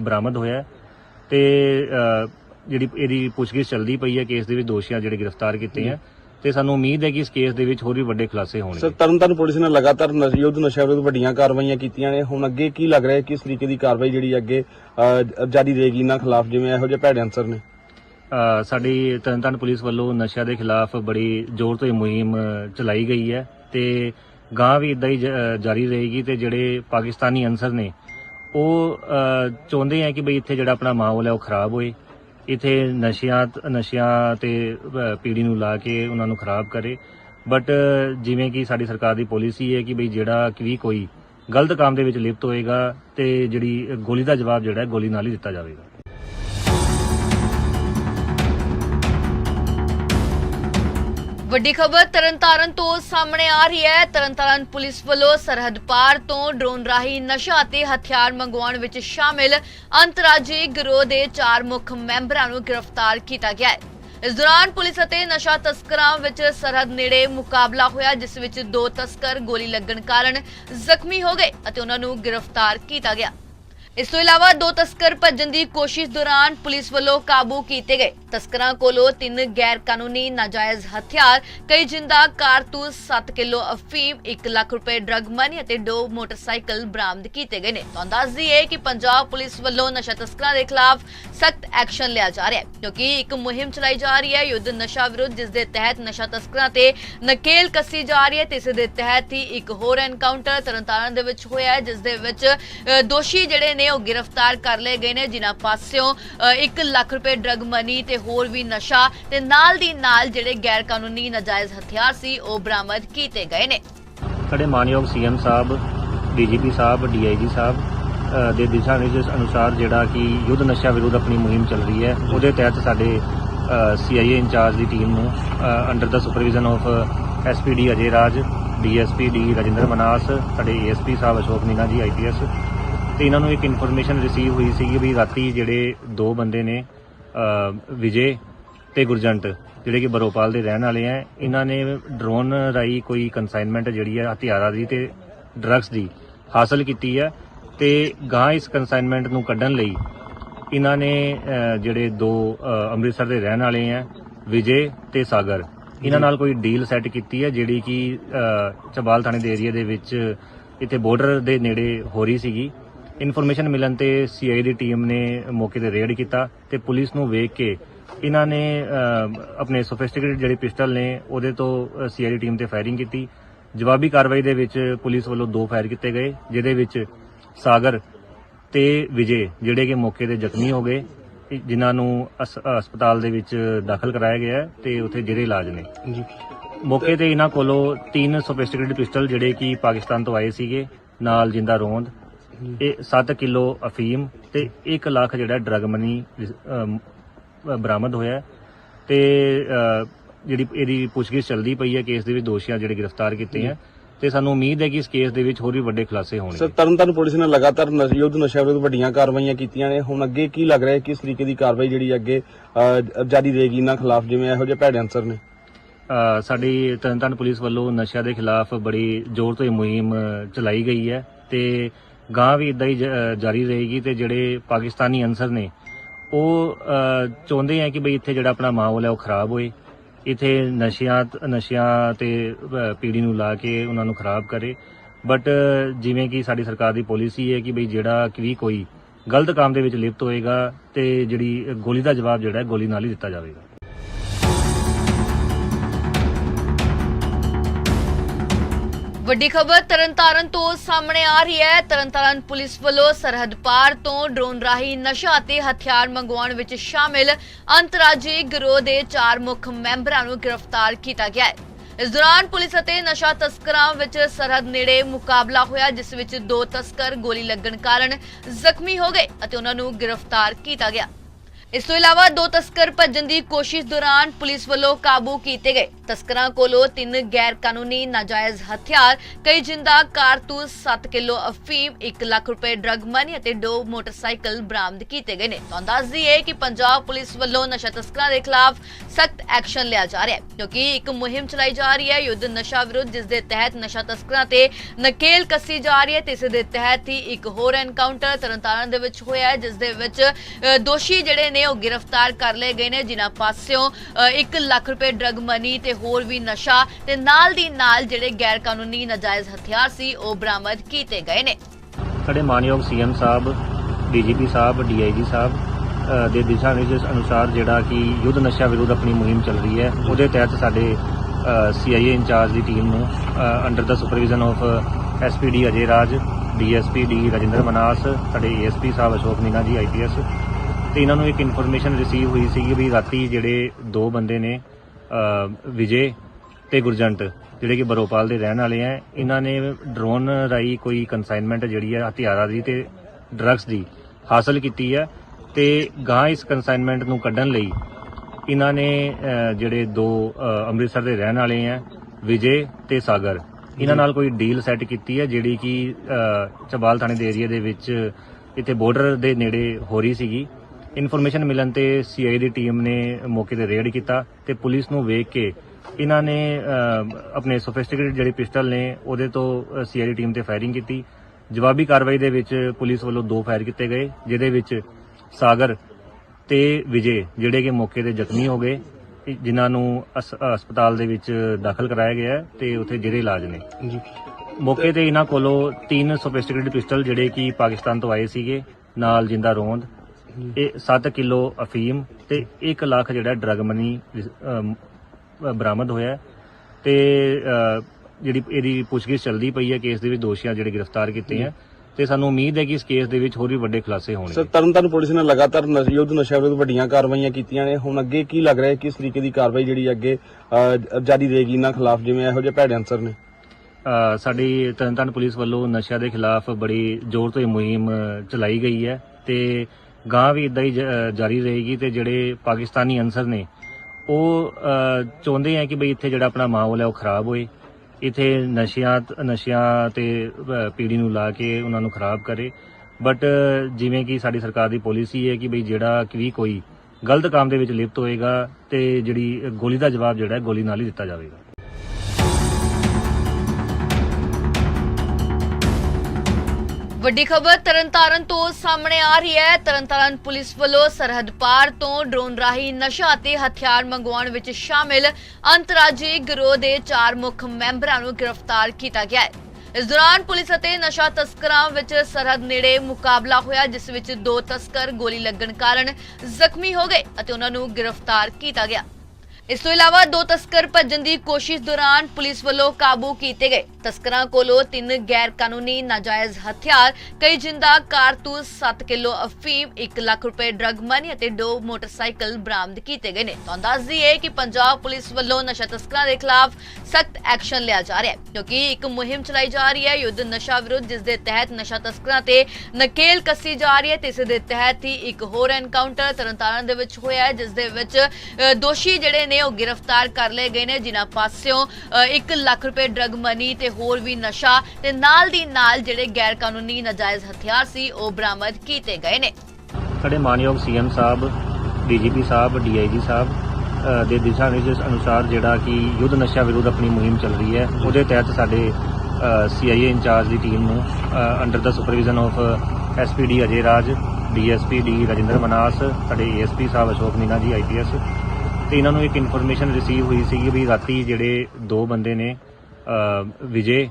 ਬਰਾਮਦ ਹੋਇਆ ਤੇ ਜਿਹੜੀ ਇਹਦੀ ਪੁੱਛਗਿੱਛ ਚੱਲਦੀ ਪਈ ਹੈ ਕੇਸ ਦੇ ਵਿੱਚ ਦੋਸ਼ੀਆਂ ਜਿਹੜੇ ਗ੍ਰਿਫਤਾਰ ਕੀਤੇ ਆ ਤੇ ਸਾਨੂੰ ਉਮੀਦ ਹੈ ਕਿ ਇਸ ਕੇਸ ਦੇ ਵਿੱਚ ਹੋਰ ਵੀ ਵੱਡੇ ਖੁਲਾਸੇ ਸਰ ਹੋਣਗੇ ਤਰਨਤਾਰਨ ਪੁਲਿਸ ਨੇ ਲਗਾਤਾਰ ਯੁੱਧ ਨਸ਼ਾ ਵਿਰੁੱਧ ਵੱਡੀਆਂ ਕਾਰਵਾਈਆਂ ਕੀਤੀਆਂ ਨੇ। ਹੁਣ ਅੱਗੇ ਕੀ ਲੱਗ ਰਿਹਾ ਹੈ? ਕਿਸ ਤਰੀਕੇ ਦੀ ਕਾਰਵਾਈ ਜਿਹੜੀ ਅੱਗੇ ਜਾਰੀ ਰਹੇਗੀ? ਇਹਨਾਂ ਖਿਲਾਫ ਜਿਵੇਂ ਇਹੋ ਜਿਹੇ ਭੈੜੇ ਅੰਸਰ ਨੇ। ਸਾਡੀ ਤਰਨਤਾਰਨ ਪੁਲਿਸ ਵੱਲੋਂ ਨਸ਼ਾ ਦੇ ਖਿਲਾਫ ਬੜੀ ਜ਼ੋਰ ਤੋਂ ਮੁਹਿੰਮ ਚਲਾਈ ਗਈ ਹੈ। ਤੇ ਗਾਂ ਵੀ ਇਦਾਂ ਹੀ ਜ- ਜਾਰੀ ਰਹੇਗੀ ਤੇ ਜਿਹੜੇ ਪਾਕਿਸਤਾਨੀ ਅਨਸਰ ਨੇ ਉਹ ਚਾਹੁੰਦੇ ਆ ਕਿ ਬਈ ਇੱਥੇ ਜਿਹੜਾ ਆਪਣਾ ਮਾਹੌਲ ਹੈ ਉਹ ਖਰਾਬ ਹੋਏ। ਇੱਥੇ ਨਸ਼ਿਆਂ ਨਸ਼ਿਆਂ ਤੇ ਅ, ਪੀੜੀ ਨੂੰ ਲਾ ਕੇ ਉਹਨਾਂ ਨੂੰ ਖਰਾਬ ਕਰੇ। ਬਟ ਜਿਵੇਂ ਕਿ ਸਾਡੀ ਸਰਕਾਰ ਦੀ ਪਾਲਿਸੀ ਹੈ ਕਿ ਬਈ ਜਿਹੜਾ ਕਿ ਵੀ ਕੋਈ ਗਲਤ ਕੰਮ ਦੇ ਵਿੱਚ ਲਿਪਤ ਹੋਏਗਾ ਤੇ ਜਿਹੜੀ ਗੋਲੀ ਦਾ ਜਵਾਬ ਜਿਹੜਾ ਗੋਲੀ ਨਾਲ ਹੀ ਦਿੱਤਾ ਜਾਵੇਗਾ। ਵੱਡੀ ਖਬਰ ਤਰਨਤਾਰਨ ਤੋਂ ਸਾਹਮਣੇ ਆ ਰਹੀ ਹੈ। ਤਰਨਤਾਰਨ ਪੁਲਿਸ ਵੱਲੋਂ ਸਰਹੱਦ ਪਾਰ ਤੋਂ ਡਰੋਨ ਰਾਹੀਂ ਨਸ਼ਾ ਅਤੇ ਹਥਿਆਰ ਮੰਗਵਾਉਣ ਵਿੱਚ ਸ਼ਾਮਿਲ ਅੰਤਰਰਾਜੀ ਗਿਰੋਹ ਦੇ ਚਾਰ ਮੁੱਖ ਮੈਂਬਰਾਂ ਨੂੰ ਗ੍ਰਿਫਤਾਰ ਕੀਤਾ ਗਿਆ ਹੈ। ਇਸ ਦੌਰਾਨ ਪੁਲਿਸ ਅਤੇ ਨਸ਼ਾ ਤਸਕਰਾਂ ਵਿੱਚ ਸਰਹੱਦ ਨੇੜੇ ਮੁਕਾਬਲਾ ਹੋਇਆ, ਜਿਸ ਵਿੱਚ ਦੋ ਤਸਕਰ ਗੋਲੀ ਲੱਗਣ ਕਾਰਨ ਜ਼ਖਮੀ ਹੋ ਗਏ ਅਤੇ ਉਹਨਾਂ ਨੂੰ ਗ੍ਰਿਫਤਾਰ ਕੀਤਾ ਗਿਆ। ਇਸ ਤੋਂ ਇਲਾਵਾ ਦੋ ਤਸਕਰ ਭੱਜਣ ਦੀ ਕੋਸ਼ਿਸ਼ ਦੌਰਾਨ ਪੁਲਿਸ ਵੱਲੋਂ ਕਾਬੂ ਕੀਤੇ ਗਏ। ਤਸਕਰਾਂ ਕੋਲੋਂ ਤਿੰਨ ਗੈਰ ਕਾਨੂੰਨੀ ਨਾਜਾਇਜ਼ ਹਥਿਆਰ, ਕਈ ਜਿੰਦਾ ਕਾਰਤੂਸ 7 ਕਿਲੋ ਅਫੀਮ 1 ਲੱਖ ਰੁਪਏ ਡਰਗ ਮਨੀ ਅਤੇ ਦੋ ਮੋਟਰਸਾਈਕਲ ਬਰਾਮਦ ਕੀਤੇ ਗਏ ਨੇ। ਤੁਹਾਨੂੰ ਦੱਸ ਦਈਏ ਕਿ ਪੰਜਾਬ ਪੁਲਿਸ ਵੱਲੋਂ ਨਸ਼ਾ ਤਸਕਰਾਂ ਦੇ ਖਿਲਾਫ ਸਖਤ ਐਕਸ਼ਨ ਲਿਆ ਜਾ ਰਿਹਾ ਹੈ, ਕਿਉਂਕਿ ਇੱਕ ਮੁਹਿੰਮ ਚਲਾਈ ਜਾ ਰਹੀ ਹੈ। ਯੁੱਧ ਨਸ਼ਾ ਵਿਰੁੱਧ, ਜਿਸ ਦੇ ਤਹਿਤ ਨਸ਼ਾ ਤਸਕਰਾਂ ਤੇ ਨਕੇਲ ਕੱਸੀ ਜਾ ਰਹੀ ਹੈ ਤੇ ਇਸ ਦੇ ਤਹਿਤ ਹੀ ਇੱਕ ਹੋਰ ਐਨਕਾਊਂਟਰ ਤਰਨਤਾਰਨ ਦੇ ਵਿੱਚ ਹੋਇਆ ਹੈ, ਜਿਸ ਦੇ ਵਿੱਚ ਦੋਸ਼ੀ ਜਿਹੜੇ ਨੇ ਉਹ ਗ੍ਰਿਫਤਾਰ ਕਰ ਲਏ ਗਏ ਨੇ ਜਿਨ੍ਹਾਂ ਪਾਸਿਓਂ 1 ਲੱਖ ਰੁਪਏ ਡਰਗ ਮਨੀ ਤੇ ਹੋਰ ਵੀ ਨਸ਼ਾ ਤੇ ਨਾਲ ਦੀ ਨਾਲ ਜਿਹੜੇ ਗੈਰ ਕਾਨੂੰਨੀ ਨਾਜਾਇਜ਼ ਹਥਿਆਰ ਸੀ, ਉਹ ਬਰਾਮਦ ਕੀਤੇ ਗਏ ਨੇ। ਸਾਡੇ ਮਾਨਯੋਗ ਸੀਐਮ ਸਾਹਿਬ, ਡੀਜੀਪੀ ਸਾਹਿਬ, ਡੀਆਈਜੀ ਸਾਹਿਬ ਦੇ ਦਿਸ਼ਾ ਨਿਰਦੇਸ਼ ਅਨੁਸਾਰ ਜਿਹੜਾ ਕਿ ਯੁੱਧ ਨਸ਼ਾ ਵਿਰੁੱਧ ਆਪਣੀ ਮੁਹਿੰਮ ਚੱਲ ਰਹੀ ਹੈ, ਉਹਦੇ ਤਹਿਤ ਸਾਡੇ ਸੀਆਈਏ ਇੰਚਾਰਜ ਦੀ ਟੀਮ ਨੂੰ under the supervision of SPD Ajay Raj DSP D Rajinder Manas, ਸਾਡੇ ਏਐਸਪੀ ਸਾਹਿਬ ਅਸ਼ੋਕ ਮੀਨਾ ਜੀ ਆਈਪੀਐਸ ਤੇ ਇਹਨਾਂ ਨੂੰ ਇੱਕ ਇਨਫੋਰਮੇਸ਼ਨ ਰਿਸੀਵ ਹੋਈ ਸੀ ਵੀ ਰਾਤੀ ਜਿਹੜੇ ਦੋ ਬੰਦੇ ਨੇ ਵਿਜੇ ਤੇ ਗੁਰਜੰਟ ਜਿਹੜੇ ਕਿ ਬਰੋਪਾਲ ਦੇ ਰਹਿਣ ਵਾਲੇ ਆ ਇਹਨਾਂ ਨੇ ਡਰੋਨ ਰਾਈ ਕੋਈ ਕਨਸਾਈਨਮੈਂਟ ਜਿਹੜੀ ਹੈ ਹਥਿਆਰਾਂ ਦੀ ਤੇ ਡਰੱਗਸ ਦੀ ਹਾਸਲ ਕੀਤੀ ਹੈ ਤੇ ਗਾਂ ਇਸ ਕਨਸਾਈਨਮੈਂਟ ਨੂੰ ਕੱਢਣ ਲਈ ਇਹਨਾਂ ਨੇ ਜਿਹੜੇ ਦੋ ਅੰਮ੍ਰਿਤਸਰ ਦੇ ਰਹਿਣ ਵਾਲੇ ਆ ਵਿਜੇ ਤੇ ਸਾਗਰ ਇਹਨਾਂ ਨਾਲ ਕੋਈ ਡੀਲ ਸੈੱਟ ਕੀਤੀ ਹੈ ਜਿਹੜੀ ਕਿ ਚਬਾਲ ਥਾਣੇ ਦੇ ਏਰੀਆ ਦੇ ਵਿੱਚ ਇੱਥੇ ਬਾਰਡਰ ਦੇ ਨੇੜੇ ਹੋ ਰਹੀ ਸੀਗੀ। ਇਨਫੋਰਮੇਸ਼ਨ ਮਿਲਣ ਤੇ ਸੀਆਈ ਦੀ ਟੀਮ ਨੇ ਮੌਕੇ ਤੇ ਰੇਡ ਕੀਤਾ ਤੇ ਪੁਲਿਸ ਨੂੰ ਵੇਖ ਕੇ ਇਹਨਾਂ ਨੇ ਆਪਣੇ ਸੋਫਿਸਟੀਕੇਟਡ ਜਿਹੜੇ ਪਿਸਟਲ ਨੇ ਉਹਦੇ ਤੋਂ ਸੀਆਈ ਦੀ ਟੀਮ ਤੇ ਫਾਇਰਿੰਗ ਕੀਤੀ। ਜਵਾਬੀ ਕਾਰਵਾਈ ਦੇ ਵਿੱਚ ਪੁਲਿਸ ਵੱਲੋਂ ਦੋ ਫਾਇਰ ਕੀਤੇ ਗਏ ਜਿਹਦੇ ਵਿੱਚ ਸਾਗਰ ਤੇ ਵਿਜੇ ਜਿਹੜੇ ਕਿ ਮੌਕੇ ਤੇ ਜ਼ਖਮੀ ਹੋ ਗਏ ਜਿਨ੍ਹਾਂ ਨੂੰ ਹਸਪਤਾਲ ਦੇ ਵਿੱਚ ਦਾਖਲ ਕਰਾਇਆ ਗਿਆ ਤੇ ਉੱਥੇ ਜਿਹੜੇ ਇਲਾਜ ਨੇ। ਮੌਕੇ ਤੇ ਇਹਨਾਂ ਕੋਲੋਂ ਤਿੰਨ ਸੋਫਿਸਟੀਕੇਟਡ ਪਿਸਟਲ ਜਿਹੜੇ ਕਿ ਪਾਕਿਸਤਾਨ ਤੋਂ ਆਏ ਸੀਗੇ ਨਾਲ ਜਿੰਦਾ ਰੋਂਦ ਇਹ 7 ਕਿਲੋ ਅਫੀਮ ਤੇ 1 ਲੱਖ ਜਿਹੜਾ ਡਰਗ ਮਨੀ ਬਰਾਮਦ ਹੋਇਆ ਤੇ ਜਿਹੜੀ ਇਹਦੀ ਪੁੱਛਗਿੱਛ ਚੱਲਦੀ ਪਈ ਹੈ ਕੇਸ ਦੇ ਵਿੱਚ ਦੋਸ਼ੀਆਂ ਜਿਹੜੇ ਗ੍ਰਿਫਤਾਰ ਕੀਤੇ ਆ ਤੇ ਸਾਨੂੰ ਉਮੀਦ ਹੈ ਕਿ ਇਸ ਕੇਸ ਦੇ ਵਿੱਚ ਹੋਰ ਵੀ ਵੱਡੇ ਖੁਲਾਸੇ ਸਰ ਹੋਣਗੇ ਤਰਨਤਾਰਨ ਪੁਲਿਸ ਨੇ ਲਗਾਤਾਰ ਯੁੱਧ ਨਸ਼ਾ ਵਿਰੁੱਧ ਵੱਡੀਆਂ ਕਾਰਵਾਈਆਂ ਕੀਤੀਆਂ ਨੇ। ਹੁਣ ਅੱਗੇ ਕੀ ਲੱਗ ਰਿਹਾ ਹੈ? ਕਿਸ ਤਰੀਕੇ ਦੀ ਕਾਰਵਾਈ ਜਿਹੜੀ ਅੱਗੇ ਜਾਰੀ ਰਹੇਗੀ? ਇਹਨਾਂ ਖਿਲਾਫ ਜਿਵੇਂ ਇਹੋ ਜਿਹੇ ਭੈੜੇ ਅੰਸਰ ਨੇ। ਸਾਡੀ ਤਰਨਤਾਰਨ ਪੁਲਿਸ ਵੱਲੋਂ ਨਸ਼ਾ ਦੇ ਖਿਲਾਫ ਬੜੀ ਜ਼ੋਰ ਤੋਂ ਮੁਹਿੰਮ ਚਲਾਈ ਗਈ ਹੈ। ਤੇ ਗਾਂ ਵੀ ਇਦਾਂ ਹੀ ਜ- ਜਾਰੀ ਰਹੇਗੀ ਤੇ ਜਿਹੜੇ ਪਾਕਿਸਤਾਨੀ ਅਨਸਰ ਨੇ ਉਹ ਚਾਹੁੰਦੇ ਆ ਕਿ ਬਈ ਇੱਥੇ ਜਿਹੜਾ ਆਪਣਾ ਮਾਹੌਲ ਹੈ ਉਹ ਖਰਾਬ ਹੋਏ। ਇੱਥੇ ਨਸ਼ਿਆਂ ਨਸ਼ਿਆਂ ਤੇ ਅ, ਪੀੜੀ ਨੂੰ ਲਾ ਕੇ ਉਹਨਾਂ ਨੂੰ ਖਰਾਬ ਕਰੇ। ਬਟ ਜਿਵੇਂ ਕਿ ਸਾਡੀ ਸਰਕਾਰ ਦੀ ਪਾਲਿਸੀ ਹੈ ਕਿ ਬਈ ਜਿਹੜਾ ਕਿ ਵੀ ਕੋਈ ਗਲਤ ਕੰਮ ਦੇ ਵਿੱਚ ਲਿਪਤ ਹੋਏਗਾ ਤੇ ਜਿਹੜੀ ਗੋਲੀ ਦਾ ਜਵਾਬ ਜਿਹੜਾ ਹੈ ਗੋਲੀ ਨਾਲ ਹੀ ਦਿੱਤਾ ਜਾਵੇਗਾ। ਵੱਡੀ ਖਬਰ ਤਰਨਤਾਰਨ ਤੋਂ ਸਾਹਮਣੇ ਆ ਰਹੀ ਹੈ। ਤਰਨਤਾਰਨ ਪੁਲਿਸ ਵੱਲੋਂ ਸਰਹੱਦ ਪਾਰ ਤੋਂ ਡਰੋਨ ਰਾਹੀਂ ਨਸ਼ਾ ਅਤੇ ਹਥਿਆਰ ਮੰਗਵਾਉਣ ਵਿੱਚ ਸ਼ਾਮਿਲ ਅੰਤਰਰਾਜੀ ਗਿਰੋਹ ਦੇ ਚਾਰ ਮੁੱਖ ਮੈਂਬਰਾਂ ਨੂੰ ਗ੍ਰਿਫਤਾਰ ਕੀਤਾ ਗਿਆ ਹੈ। ਇਸ ਦੌਰਾਨ ਪੁਲਿਸ ਅਤੇ ਨਸ਼ਾ ਤਸਕਰਾਂ ਵਿੱਚ ਸਰਹੱਦ ਨੇੜੇ ਮੁਕਾਬਲਾ ਹੋਇਆ, ਜਿਸ ਵਿੱਚ ਦੋ ਤਸਕਰ ਗੋਲੀ ਲੱਗਣ ਕਾਰਨ ਜ਼ਖਮੀ ਹੋ ਗਏ ਅਤੇ ਉਹਨਾਂ ਨੂੰ ਗ੍ਰਿਫਤਾਰ ਕੀਤਾ ਗਿਆ। ਇਸ ਤੋਂ ਇਲਾਵਾ ਦੋ ਤਸਕਰ ਭੱਜਣ ਦੀ ਕੋਸ਼ਿਸ਼ ਦੌਰਾਨ ਪੁਲਿਸ ਵੱਲੋਂ ਕਾਬੂ ਕੀਤੇ ਗਏ। ਤਸਕਰਾਂ ਕੋਲੋਂ ਤਿੰਨ ਗੈਰ ਕਾਨੂੰਨੀ ਨਾਜਾਇਜ਼ ਹਥਿਆਰ, ਕਈ ਜਿੰਦਾ ਕਾਰਤੂਸ 7 ਕਿਲੋ ਅਫੀਮ 1 ਲੱਖ ਰੁਪਏ ਡਰਗ ਮਨੀ ਅਤੇ ਦੋ ਮੋਟਰਸਾਈਕਲ ਬਰਾਮਦ ਕੀਤੇ ਗਏ ਨੇ। ਤਾਂ ਦੱਸ ਦਈਏ ਕਿ ਪੰਜਾਬ ਪੁਲਿਸ ਵੱਲੋਂ ਨਸ਼ਾ ਤਸਕਰਾਂ ਦੇ ਖਿਲਾਫ ਸਖਤ ਐਕਸ਼ਨ ਲਿਆ ਜਾ ਰਿਹਾ ਹੈ, ਕਿਉਂਕਿ ਇੱਕ ਮੁਹਿੰਮ ਚਲਾਈ ਜਾ ਰਹੀ ਹੈ। ਯੁੱਧ ਨਸ਼ਾ ਵਿਰੁੱਧ, ਜਿਸ ਦੇ ਤਹਿਤ ਨਸ਼ਾ ਤਸਕਰਾਂ ਤੇ ਨਕੇਲ ਕੱਸੀ ਜਾ ਰਹੀ ਹੈ ਤੇ ਇਸ ਦੇ ਤਹਿਤ ਹੀ ਇੱਕ ਹੋਰ ਐਨਕਾਊਂਟਰ ਤਰਨਤਾਰਨ ਦੇ ਵਿੱਚ ਹੋਇਆ ਹੈ, ਜਿਸ ਦੇ ਵਿੱਚ ਦੋਸ਼ੀ ਜਿਹੜੇ ਨੇ ਉਹ ਗ੍ਰਿਫਤਾਰ ਕਰ ਲਏ ਗਏ ਨੇ ਜਿਨ੍ਹਾਂ ਪਾਸਿਓਂ 1 ਲੱਖ ਰੁਪਏ ਡਰਗ ਮਨੀ ਤੇ ਹੋਰ ਵੀ ਨਸ਼ਾ ਤੇ ਨਾਲ ਦੀ ਨਾਲ ਜਿਹੜੇ ਗੈਰ ਕਾਨੂੰਨੀ ਨਾਜਾਇਜ਼ ਹਥਿਆਰ ਸੀ, ਉਹ ਬਰਾਮਦ ਕੀਤੇ ਗਏ ਨੇ। ਸਾਡੇ ਮਾਨਯੋਗ ਸੀਐਮ ਸਾਹਿਬ, ਡੀਜੀਪੀ ਸਾਹਿਬ, ਡੀਆਈਜੀ ਸਾਹਿਬ ਦੇ ਦਿਸ਼ਾ ਨਿਰਦੇਸ਼ ਅਨੁਸਾਰ ਜਿਹੜਾ ਕਿ ਯੁੱਧ ਨਸ਼ਾ ਵਿਰੁੱਧ ਆਪਣੀ ਮੁਹਿੰਮ ਚੱਲ ਰਹੀ ਹੈ, ਉਹਦੇ ਤਹਿਤ ਸਾਡੇ ਸੀਆਈਏ ਇੰਚਾਰਜ ਦੀ ਟੀਮ ਨੂੰ under the supervision of SPD Ajay Raj DSP D Rajinder Manas, ਸਾਡੇ ਏਐਸਪੀ ਸਾਹਿਬ ਅਸ਼ੋਕ ਮੀਨਾ ਜੀ ਆਈਪੀਐਸ ਤੇ ਇਹਨਾਂ ਨੂੰ ਇੱਕ ਇਨਫੋਰਮੇਸ਼ਨ ਰਿਸੀਵ ਹੋਈ ਸੀ ਵੀ ਰਾਤੀ ਜਿਹੜੇ ਦੋ ਬੰਦੇ ਨੇ ਵਿਜੇ ਤੇ ਗੁਰਜੰਟ ਜਿਹੜੇ ਕਿ ਬਰੋਪਾਲ ਦੇ ਰਹਿਣ ਵਾਲੇ ਆ ਇਹਨਾਂ ਨੇ ਡਰੋਨ ਰਾਈ ਕੋਈ ਕਨਸਾਈਨਮੈਂਟ ਜਿਹੜੀ ਹੈ ਹਥਿਆਰਾਂ ਦੀ ਤੇ ਡਰੱਗਸ ਦੀ ਹਾਸਲ ਕੀਤੀ ਹੈ ਤੇ ਗਾਂ ਇਸ ਕਨਸਾਈਨਮੈਂਟ ਨੂੰ ਕੱਢਣ ਲਈ ਇਹਨਾਂ ਨੇ ਜਿਹੜੇ ਦੋ ਅੰਮ੍ਰਿਤਸਰ ਦੇ ਰਹਿਣ ਵਾਲੇ ਆ ਵਿਜੇ ਤੇ ਸਾਗਰ ਇਹਨਾਂ ਨਾਲ ਕੋਈ ਡੀਲ ਸੈੱਟ ਕੀਤੀ ਹੈ ਜਿਹੜੀ ਕਿ ਚਬਾਲ ਥਾਣੇ ਦੇ ਏਰੀਆ ਦੇ ਵਿੱਚ ਇੱਥੇ ਬਾਰਡਰ ਦੇ ਨੇੜੇ ਹੋ ਰਹੀ ਸੀਗੀ। ਇਨਫੋਰਮੇਸ਼ਨ ਮਿਲਣ ਤੇ ਸੀਆਈ ਦੀ ਟੀਮ ਨੇ ਮੌਕੇ ਤੇ ਰੇਡ ਕੀਤਾ ਤੇ ਪੁਲਿਸ ਨੂੰ ਵੇਖ ਕੇ ਇਹਨਾਂ ਨੇ ਆਪਣੇ ਸੋਫਿਸਟੀਕੇਟਡ ਜਿਹੜੇ ਪਿਸਟਲ ਨੇ ਉਹਦੇ ਤੋਂ ਸੀਆਈ ਦੀ ਟੀਮ ਤੇ ਫਾਇਰਿੰਗ ਕੀਤੀ। ਜਵਾਬੀ ਕਾਰਵਾਈ ਦੇ ਵਿੱਚ ਪੁਲਿਸ ਵੱਲੋਂ ਦੋ ਫਾਇਰ ਕੀਤੇ ਗਏ ਜਿਹਦੇ ਵਿੱਚ ਸਾਗਰ ਤੇ ਵਿਜੇ ਜਿਹੜੇ ਕਿ ਮੌਕੇ ਤੇ ਜ਼ਖਮੀ ਹੋ ਗਏ ਜਿਨ੍ਹਾਂ ਨੂੰ ਹਸਪਤਾਲ ਦੇ ਵਿੱਚ ਦਾਖਲ ਕਰਾਇਆ ਗਿਆ ਤੇ ਉੱਥੇ ਜਿਹੜੇ ਇਲਾਜ ਨੇ। ਜੀ। ਮੌਕੇ ਤੇ ਇਹਨਾਂ ਕੋਲੋਂ ਤਿੰਨ ਸੋਫਿਸਟੀਕੇਟਡ ਪਿਸਟਲ ਜਿਹੜੇ ਕਿ ਪਾਕਿਸਤਾਨ ਤੋਂ ਆਏ ਸੀਗੇ ਨਾਲ ਜਿੰਦਾ ਰੋਂਦ ਇਹ 7 ਕਿਲੋ ਅਫੀਮ ਤੇ 1 ਲੱਖ ਜਿਹੜਾ ਡਰਗ ਮਨੀ ਬਰਾਮਦ ਹੋਇਆ ਤੇ ਜਿਹੜੀ ਇਹਦੀ ਪੁੱਛਗਿੱਛ ਚੱਲਦੀ ਪਈ ਹੈ ਕੇਸ ਦੇ ਵਿੱਚ ਦੋਸ਼ੀਆਂ ਜਿਹੜੇ ਗ੍ਰਿਫਤਾਰ ਕੀਤੇ ਹੈ। ਤੇ ਸਾਨੂੰ ਉਮੀਦ ਹੈ ਕਿ ਇਸ ਕੇਸ ਦੇ ਵਿੱਚ ਹੋਰ ਵੀ ਵੱਡੇ ਖੁਲਾਸੇ ਸਰ ਹੋਣਗੇ ਤਰਨਤਾਰਨ ਪੁਲਿਸ ਨੇ ਲਗਾਤਾਰ ਨਸ਼- ਯੁੱਧ ਨਸ਼ਾ ਵਿਰੁੱਧ ਵੱਡੀਆਂ ਕਾਰਵਾਈਆਂ ਕੀਤੀਆਂ ਨੇ। ਹੁਣ ਅੱਗੇ ਕੀ ਲੱਗ ਰਿਹਾ ਹੈ? ਕਿਸ ਤਰੀਕੇ ਦੀ ਕਾਰਵਾਈ ਜਿਹੜੀ ਅੱਗੇ ਜਾਰੀ ਰਹੇਗੀ? ਇਹਨਾਂ ਖਿਲਾਫ ਜਿਵੇਂ ਇਹੋ ਜਿਹੇ ਭੈੜੇ ਅੰਸਰ ਨੇ। ਸਾਡੀ ਤਰਨਤਾਰਨ ਪੁਲਿਸ ਵੱਲੋਂ ਨਸ਼ਿਆਂ ਦੇ ਖਿਲਾਫ ਬੜੀ ਜ਼ੋਰ ਤੋਂ ਮੁਹਿੰਮ ਚਲਾਈ ਗਈ ਹੈ। ਤੇ ਗਾਂ ਵੀ ਇਦਾਂ ਹੀ ਜ- ਜਾਰੀ ਰਹੇਗੀ ਤੇ ਜਿਹੜੇ ਪਾਕਿਸਤਾਨੀ ਅਨਸਰ ਨੇ ਉਹ ਚਾਹੁੰਦੇ ਆ ਕਿ ਬਈ ਇੱਥੇ ਜਿਹੜਾ ਆਪਣਾ ਮਾਹੌਲ ਹੈ ਉਹ ਖਰਾਬ ਹੋਏ। ਇੱਥੇ ਨਸ਼ਿਆਂ ਨਸ਼ਿਆਂ ਤੇ ਅ, ਪੀੜੀ ਨੂੰ ਲਾ ਕੇ ਉਹਨਾਂ ਨੂੰ ਖਰਾਬ ਕਰੇ। ਬਟ ਜਿਵੇਂ ਕਿ ਸਾਡੀ ਸਰਕਾਰ ਦੀ ਪਾਲਿਸੀ ਹੈ ਕਿ ਬਈ ਜਿਹੜਾ ਕਿ ਵੀ ਕੋਈ ਗਲਤ ਕੰਮ ਦੇ ਵਿੱਚ ਲਿਪਤ ਹੋਏਗਾ ਤੇ ਜਿਹੜੀ ਗੋਲੀ ਦਾ ਜਵਾਬ ਜਿਹੜਾ ਗੋਲੀ ਨਾਲ ਹੀ ਦਿੱਤਾ ਜਾਵੇਗਾ। ਵੱਡੀ ਖਬਰ ਤਰਨਤਾਰਨ ਤੋਂ ਸਾਹਮਣੇ ਆ ਰਹੀ ਹੈ। ਤਰਨਤਾਰਨ ਪੁਲਿਸ ਵੱਲੋਂ ਸਰਹੱਦ ਪਾਰ ਤੋਂ ਡਰੋਨ ਰਾਹੀਂ ਨਸ਼ਾ ਅਤੇ ਹਥਿਆਰ ਮੰਗਵਾਉਣ ਵਿੱਚ ਸ਼ਾਮਿਲ ਅੰਤਰਰਾਜੀ ਗਿਰੋਹ ਦੇ ਚਾਰ ਮੁੱਖ ਮੈਂਬਰਾਂ ਨੂੰ ਗ੍ਰਿਫਤਾਰ ਕੀਤਾ ਗਿਆ ਹੈ। ਇਸ ਦੌਰਾਨ ਪੁਲਿਸ ਅਤੇ ਨਸ਼ਾ ਤਸਕਰਾਂ ਵਿੱਚ ਸਰਹੱਦ ਨੇੜੇ ਮੁਕਾਬਲਾ ਹੋਇਆ, ਜਿਸ ਵਿੱਚ ਦੋ ਤਸਕਰ ਗੋਲੀ ਲੱਗਣ ਕਾਰਨ ਜ਼ਖਮੀ ਹੋ ਗਏ ਅਤੇ ਉਹਨਾਂ ਨੂੰ ਗ੍ਰਿਫਤਾਰ ਕੀਤਾ ਗਿਆ। ਇਸ ਤੋਂ ਇਲਾਵਾ ਦੋ ਤਸਕਰ ਭੱਜਣ ਦੀ ਕੋਸ਼ਿਸ਼ ਦੌਰਾਨ ਪੁਲਿਸ ਵੱਲੋਂ ਕਾਬੂ ਕੀਤੇ ਗਏ। ਤਸਕਰਾਂ ਕੋਲੋਂ ਤਿੰਨ ਗੈਰ ਕਾਨੂੰਨੀ ਨਾਜਾਇਜ਼ ਹਥਿਆਰ, ਕਈ ਜਿੰਦਾ ਕਾਰਤੂਸ 7 ਕਿਲੋ ਅਫੀਮ 1 ਲੱਖ ਰੁਪਏ ਡਰਗ ਮਨੀ ਅਤੇ ਦੋ ਮੋਟਰਸਾਈਕਲ ਬਰਾਮਦ ਕੀਤੇ ਗਏ ਨੇ। ਤਾਂ ਦੱਸ ਦਈਏ ਕਿ ਪੰਜਾਬ ਪੁਲਿਸ ਵੱਲੋਂ ਨਸ਼ਾ ਤਸਕਰਾਂ ਦੇ ਖਿਲਾਫ ਸਖਤ ਐਕਸ਼ਨ ਲਿਆ ਜਾ ਰਿਹਾ ਹੈ, ਕਿਉਂਕਿ ਇੱਕ ਮੁਹਿੰਮ ਚਲਾਈ ਜਾ ਰਹੀ ਹੈ। ਯੁੱਧ ਨਸ਼ਾ ਵਿਰੁੱਧ, ਜਿਸ ਦੇ ਤਹਿਤ ਨਸ਼ਾ ਤਸਕਰਾਂ ਤੇ ਨਕੇਲ ਕੱਸੀ ਜਾ ਰਹੀ ਹੈ ਤੇ ਇਸ ਦੇ ਤਹਿਤ ਹੀ ਇੱਕ ਹੋਰ ਐਨਕਾਊਂਟਰ ਤਰਨਤਾਰਨ ਦੇ ਵਿੱਚ ਹੋਇਆ ਹੈ, ਜਿਸ ਦੇ ਵਿੱਚ ਦੋਸ਼ੀ ਜਿਹੜੇ ਨੇ ਉਹ ਗ੍ਰਿਫਤਾਰ ਕਰ ਲਏ ਗਏ ਨੇ ਜਿਨ੍ਹਾਂ ਪਾਸਿਓਂ 1 ਲੱਖ ਰੁਪਏ ਡਰਗ ਮਨੀ ਤੇ ਹੋਰ ਵੀ ਨਸ਼ਾ ਤੇ ਨਾਲ ਦੀ ਨਾਲ ਜਿਹੜੇ ਗੈਰ ਕਾਨੂੰਨੀ ਨਾਜਾਇਜ਼ ਹਥਿਆਰ ਸੀ, ਉਹ ਬਰਾਮਦ ਕੀਤੇ ਗਏ ਨੇ। ਸਾਡੇ ਮਾਨਯੋਗ ਸੀਐਮ ਸਾਹਿਬ, ਡੀਜੀਪੀ ਸਾਹਿਬ, ਡੀਆਈਜੀ ਸਾਹਿਬ ਦੇ ਦਿਸ਼ਾ ਨਿਰਦੇਸ਼ ਅਨੁਸਾਰ ਜਿਹੜਾ ਕਿ ਯੁੱਧ ਨਸ਼ਾ ਵਿਰੁੱਧ ਆਪਣੀ ਮੁਹਿੰਮ ਚੱਲ ਰਹੀ ਹੈ, ਉਹਦੇ ਤਹਿਤ ਸਾਡੇ ਸੀਆਈਏ ਇੰਚਾਰਜ ਦੀ ਟੀਮ ਨੂੰ under the supervision of SPD Ajay Raj DSP D Rajinder Manas, ਸਾਡੇ ਏਐਸਪੀ ਸਾਹਿਬ ਅਸ਼ੋਕ ਮੀਨਾ ਜੀ ਆਈਪੀਐਸ ਤੇ ਇਹਨਾਂ ਨੂੰ ਇੱਕ ਇਨਫੋਰਮੇਸ਼ਨ ਰਿਸੀਵ ਹੋਈ ਸੀ ਵੀ ਰਾਤੀ ਜਿਹੜੇ ਦੋ ਬੰਦੇ ਨੇ ਵਿਜੇ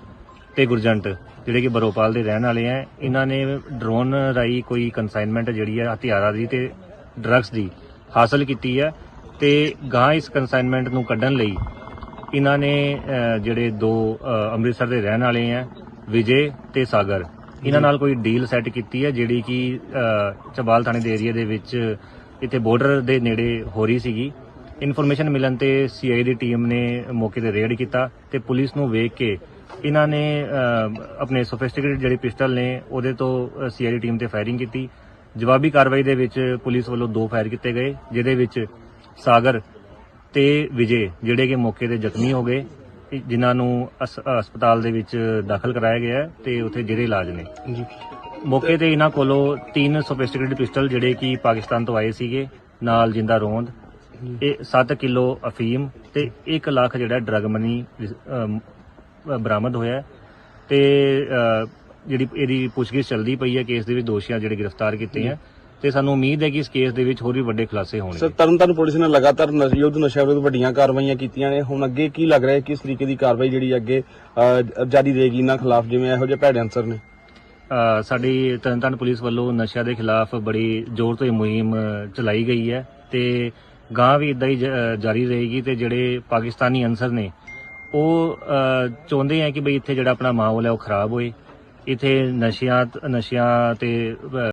ਤੇ ਗੁਰਜੰਟ ਜਿਹੜੇ ਕਿ ਬਰੋਪਾਲ ਦੇ ਰਹਿਣ ਵਾਲੇ ਆ ਇਹਨਾਂ ਨੇ ਡਰੋਨ ਰਾਈ ਕੋਈ ਕਨਸਾਈਨਮੈਂਟ ਜਿਹੜੀ ਹੈ ਹਥਿਆਰਾਂ ਦੀ ਤੇ ਡਰੱਗਸ ਦੀ ਹਾਸਲ ਕੀਤੀ ਹੈ ਤੇ ਗਾਂ ਇਸ ਕਨਸਾਈਨਮੈਂਟ ਨੂੰ ਕੱਢਣ ਲਈ ਇਹਨਾਂ ਨੇ ਜਿਹੜੇ ਦੋ ਅੰਮ੍ਰਿਤਸਰ ਦੇ ਰਹਿਣ ਵਾਲੇ ਆ ਵਿਜੇ ਤੇ ਸਾਗਰ ਇਹਨਾਂ ਨਾਲ ਕੋਈ ਡੀਲ ਸੈੱਟ ਕੀਤੀ ਹੈ ਜਿਹੜੀ ਕਿ ਚਬਾਲ ਥਾਣੇ ਦੇ ਏਰੀਆ ਦੇ ਵਿੱਚ ਇੱਥੇ ਬਾਰਡਰ ਦੇ ਨੇੜੇ ਹੋ ਰਹੀ ਸੀਗੀ। ਇਨਫੋਰਮੇਸ਼ਨ ਮਿਲਣ ਤੇ ਸੀਆਈ ਦੀ ਟੀਮ ਨੇ ਮੌਕੇ ਤੇ ਰੇਡ ਕੀਤਾ ਤੇ ਪੁਲਿਸ ਨੂੰ ਵੇਖ ਕੇ ਇਹਨਾਂ ਨੇ ਆਪਣੇ ਸੋਫਿਸਟੀਕੇਟਡ ਜਿਹੜੀ ਪਿਸਟਲ ਨੇ ਉਹਦੇ ਤੋਂ ਸੀਆਈ ਦੀ ਟੀਮ ਤੇ ਫਾਇਰਿੰਗ ਕੀਤੀ। ਜਵਾਬੀ ਕਾਰਵਾਈ ਦੇ ਵਿੱਚ ਪੁਲਿਸ ਵੱਲੋਂ ਦੋ ਫਾਇਰ ਕੀਤੇ ਗਏ ਜਿਹਦੇ ਵਿੱਚ ਸਾਗਰ ਤੇ ਵਿਜੇ ਜਿਹੜੇ ਕਿ ਮੌਕੇ ਤੇ ਜ਼ਖਮੀ ਹੋ ਗਏ ਜਿਨ੍ਹਾਂ ਨੂੰ ਹਸਪਤਾਲ ਦੇ ਵਿੱਚ ਦਾਖਲ ਕਰਾਇਆ ਗਿਆ ਤੇ ਉੱਥੇ ਜਿਹੜੇ ਇਲਾਜ ਨੇ। ਮੌਕੇ ਤੇ ਇਹਨਾਂ ਕੋਲੋਂ ਤਿੰਨ ਸੋਫਿਸਟੀਕੇਟਡ ਪਿਸਟਲ ਜਿਹੜੇ ਕਿ ਪਾਕਿਸਤਾਨ ਤੋਂ ਆਏ ਸੀਗੇ ਨਾਲ ਜਿੰਦਾ ਰੋਂਦ ਇਹ 7 ਕਿਲੋ ਅਫੀਮ ਤੇ 1 ਲੱਖ ਜਿਹੜਾ ਡਰਗ ਮਨੀ ਬਰਾਮਦ ਹੋਇਆ ਤੇ ਜਿਹੜੀ ਇਹਦੀ ਪੁੱਛਗਿੱਛ ਚੱਲਦੀ ਪਈ ਹੈ ਕੇਸ ਦੇ ਵਿੱਚ ਦੋਸ਼ੀਆਂ ਜਿਹੜੇ ਗ੍ਰਿਫਤਾਰ ਕੀਤੇ ਆ ਤੇ ਸਾਨੂੰ ਉਮੀਦ ਹੈ ਕਿ ਇਸ ਕੇਸ ਦੇ ਵਿੱਚ ਹੋਰ ਵੀ ਵੱਡੇ ਖੁਲਾਸੇ ਸਰ ਹੋਣਗੇ ਤਰਨਤਾਰਨ ਪੁਲਿਸ ਨੇ ਲਗਾਤਾਰ ਯੁੱਧ ਨਸ਼ਾ ਵਿਰੁੱਧ ਵੱਡੀਆਂ ਕਾਰਵਾਈਆਂ ਕੀਤੀਆਂ ਨੇ। ਹੁਣ ਅੱਗੇ ਕੀ ਲੱਗ ਰਿਹਾ ਹੈ? ਕਿਸ ਤਰੀਕੇ ਦੀ ਕਾਰਵਾਈ ਜਿਹੜੀ ਅੱਗੇ ਜਾਰੀ ਰਹੇਗੀ? ਇਹਨਾਂ ਖਿਲਾਫ ਜਿਵੇਂ ਇਹੋ ਜਿਹੇ ਭੈੜੇ ਅੰਸਰ ਨੇ। ਸਾਡੀ ਤਰਨਤਾਰਨ ਪੁਲਿਸ ਵੱਲੋਂ ਨਸ਼ਾ ਦੇ ਖਿਲਾਫ ਬੜੀ ਜ਼ੋਰ ਤੋਂ ਮੁਹਿੰਮ ਚਲਾਈ ਗਈ ਹੈ ਤੇ ਗਾਂ ਵੀ ਇਦਾਂ ਹੀ ਜ- ਜਾਰੀ ਰਹੇਗੀ ਤੇ ਜਿਹੜੇ ਪਾਕਿਸਤਾਨੀ ਅਨਸਰ ਨੇ, ਉਹ ਚਾਹੁੰਦੇ ਆ ਕਿ ਬਈ ਇੱਥੇ ਜਿਹੜਾ ਆਪਣਾ ਮਾਹੌਲ ਹੈ ਉਹ ਖਰਾਬ ਹੋਏ। ਇੱਥੇ ਨਸ਼ਿਆਂ ਨਸ਼ਿਆਂ ਤੇ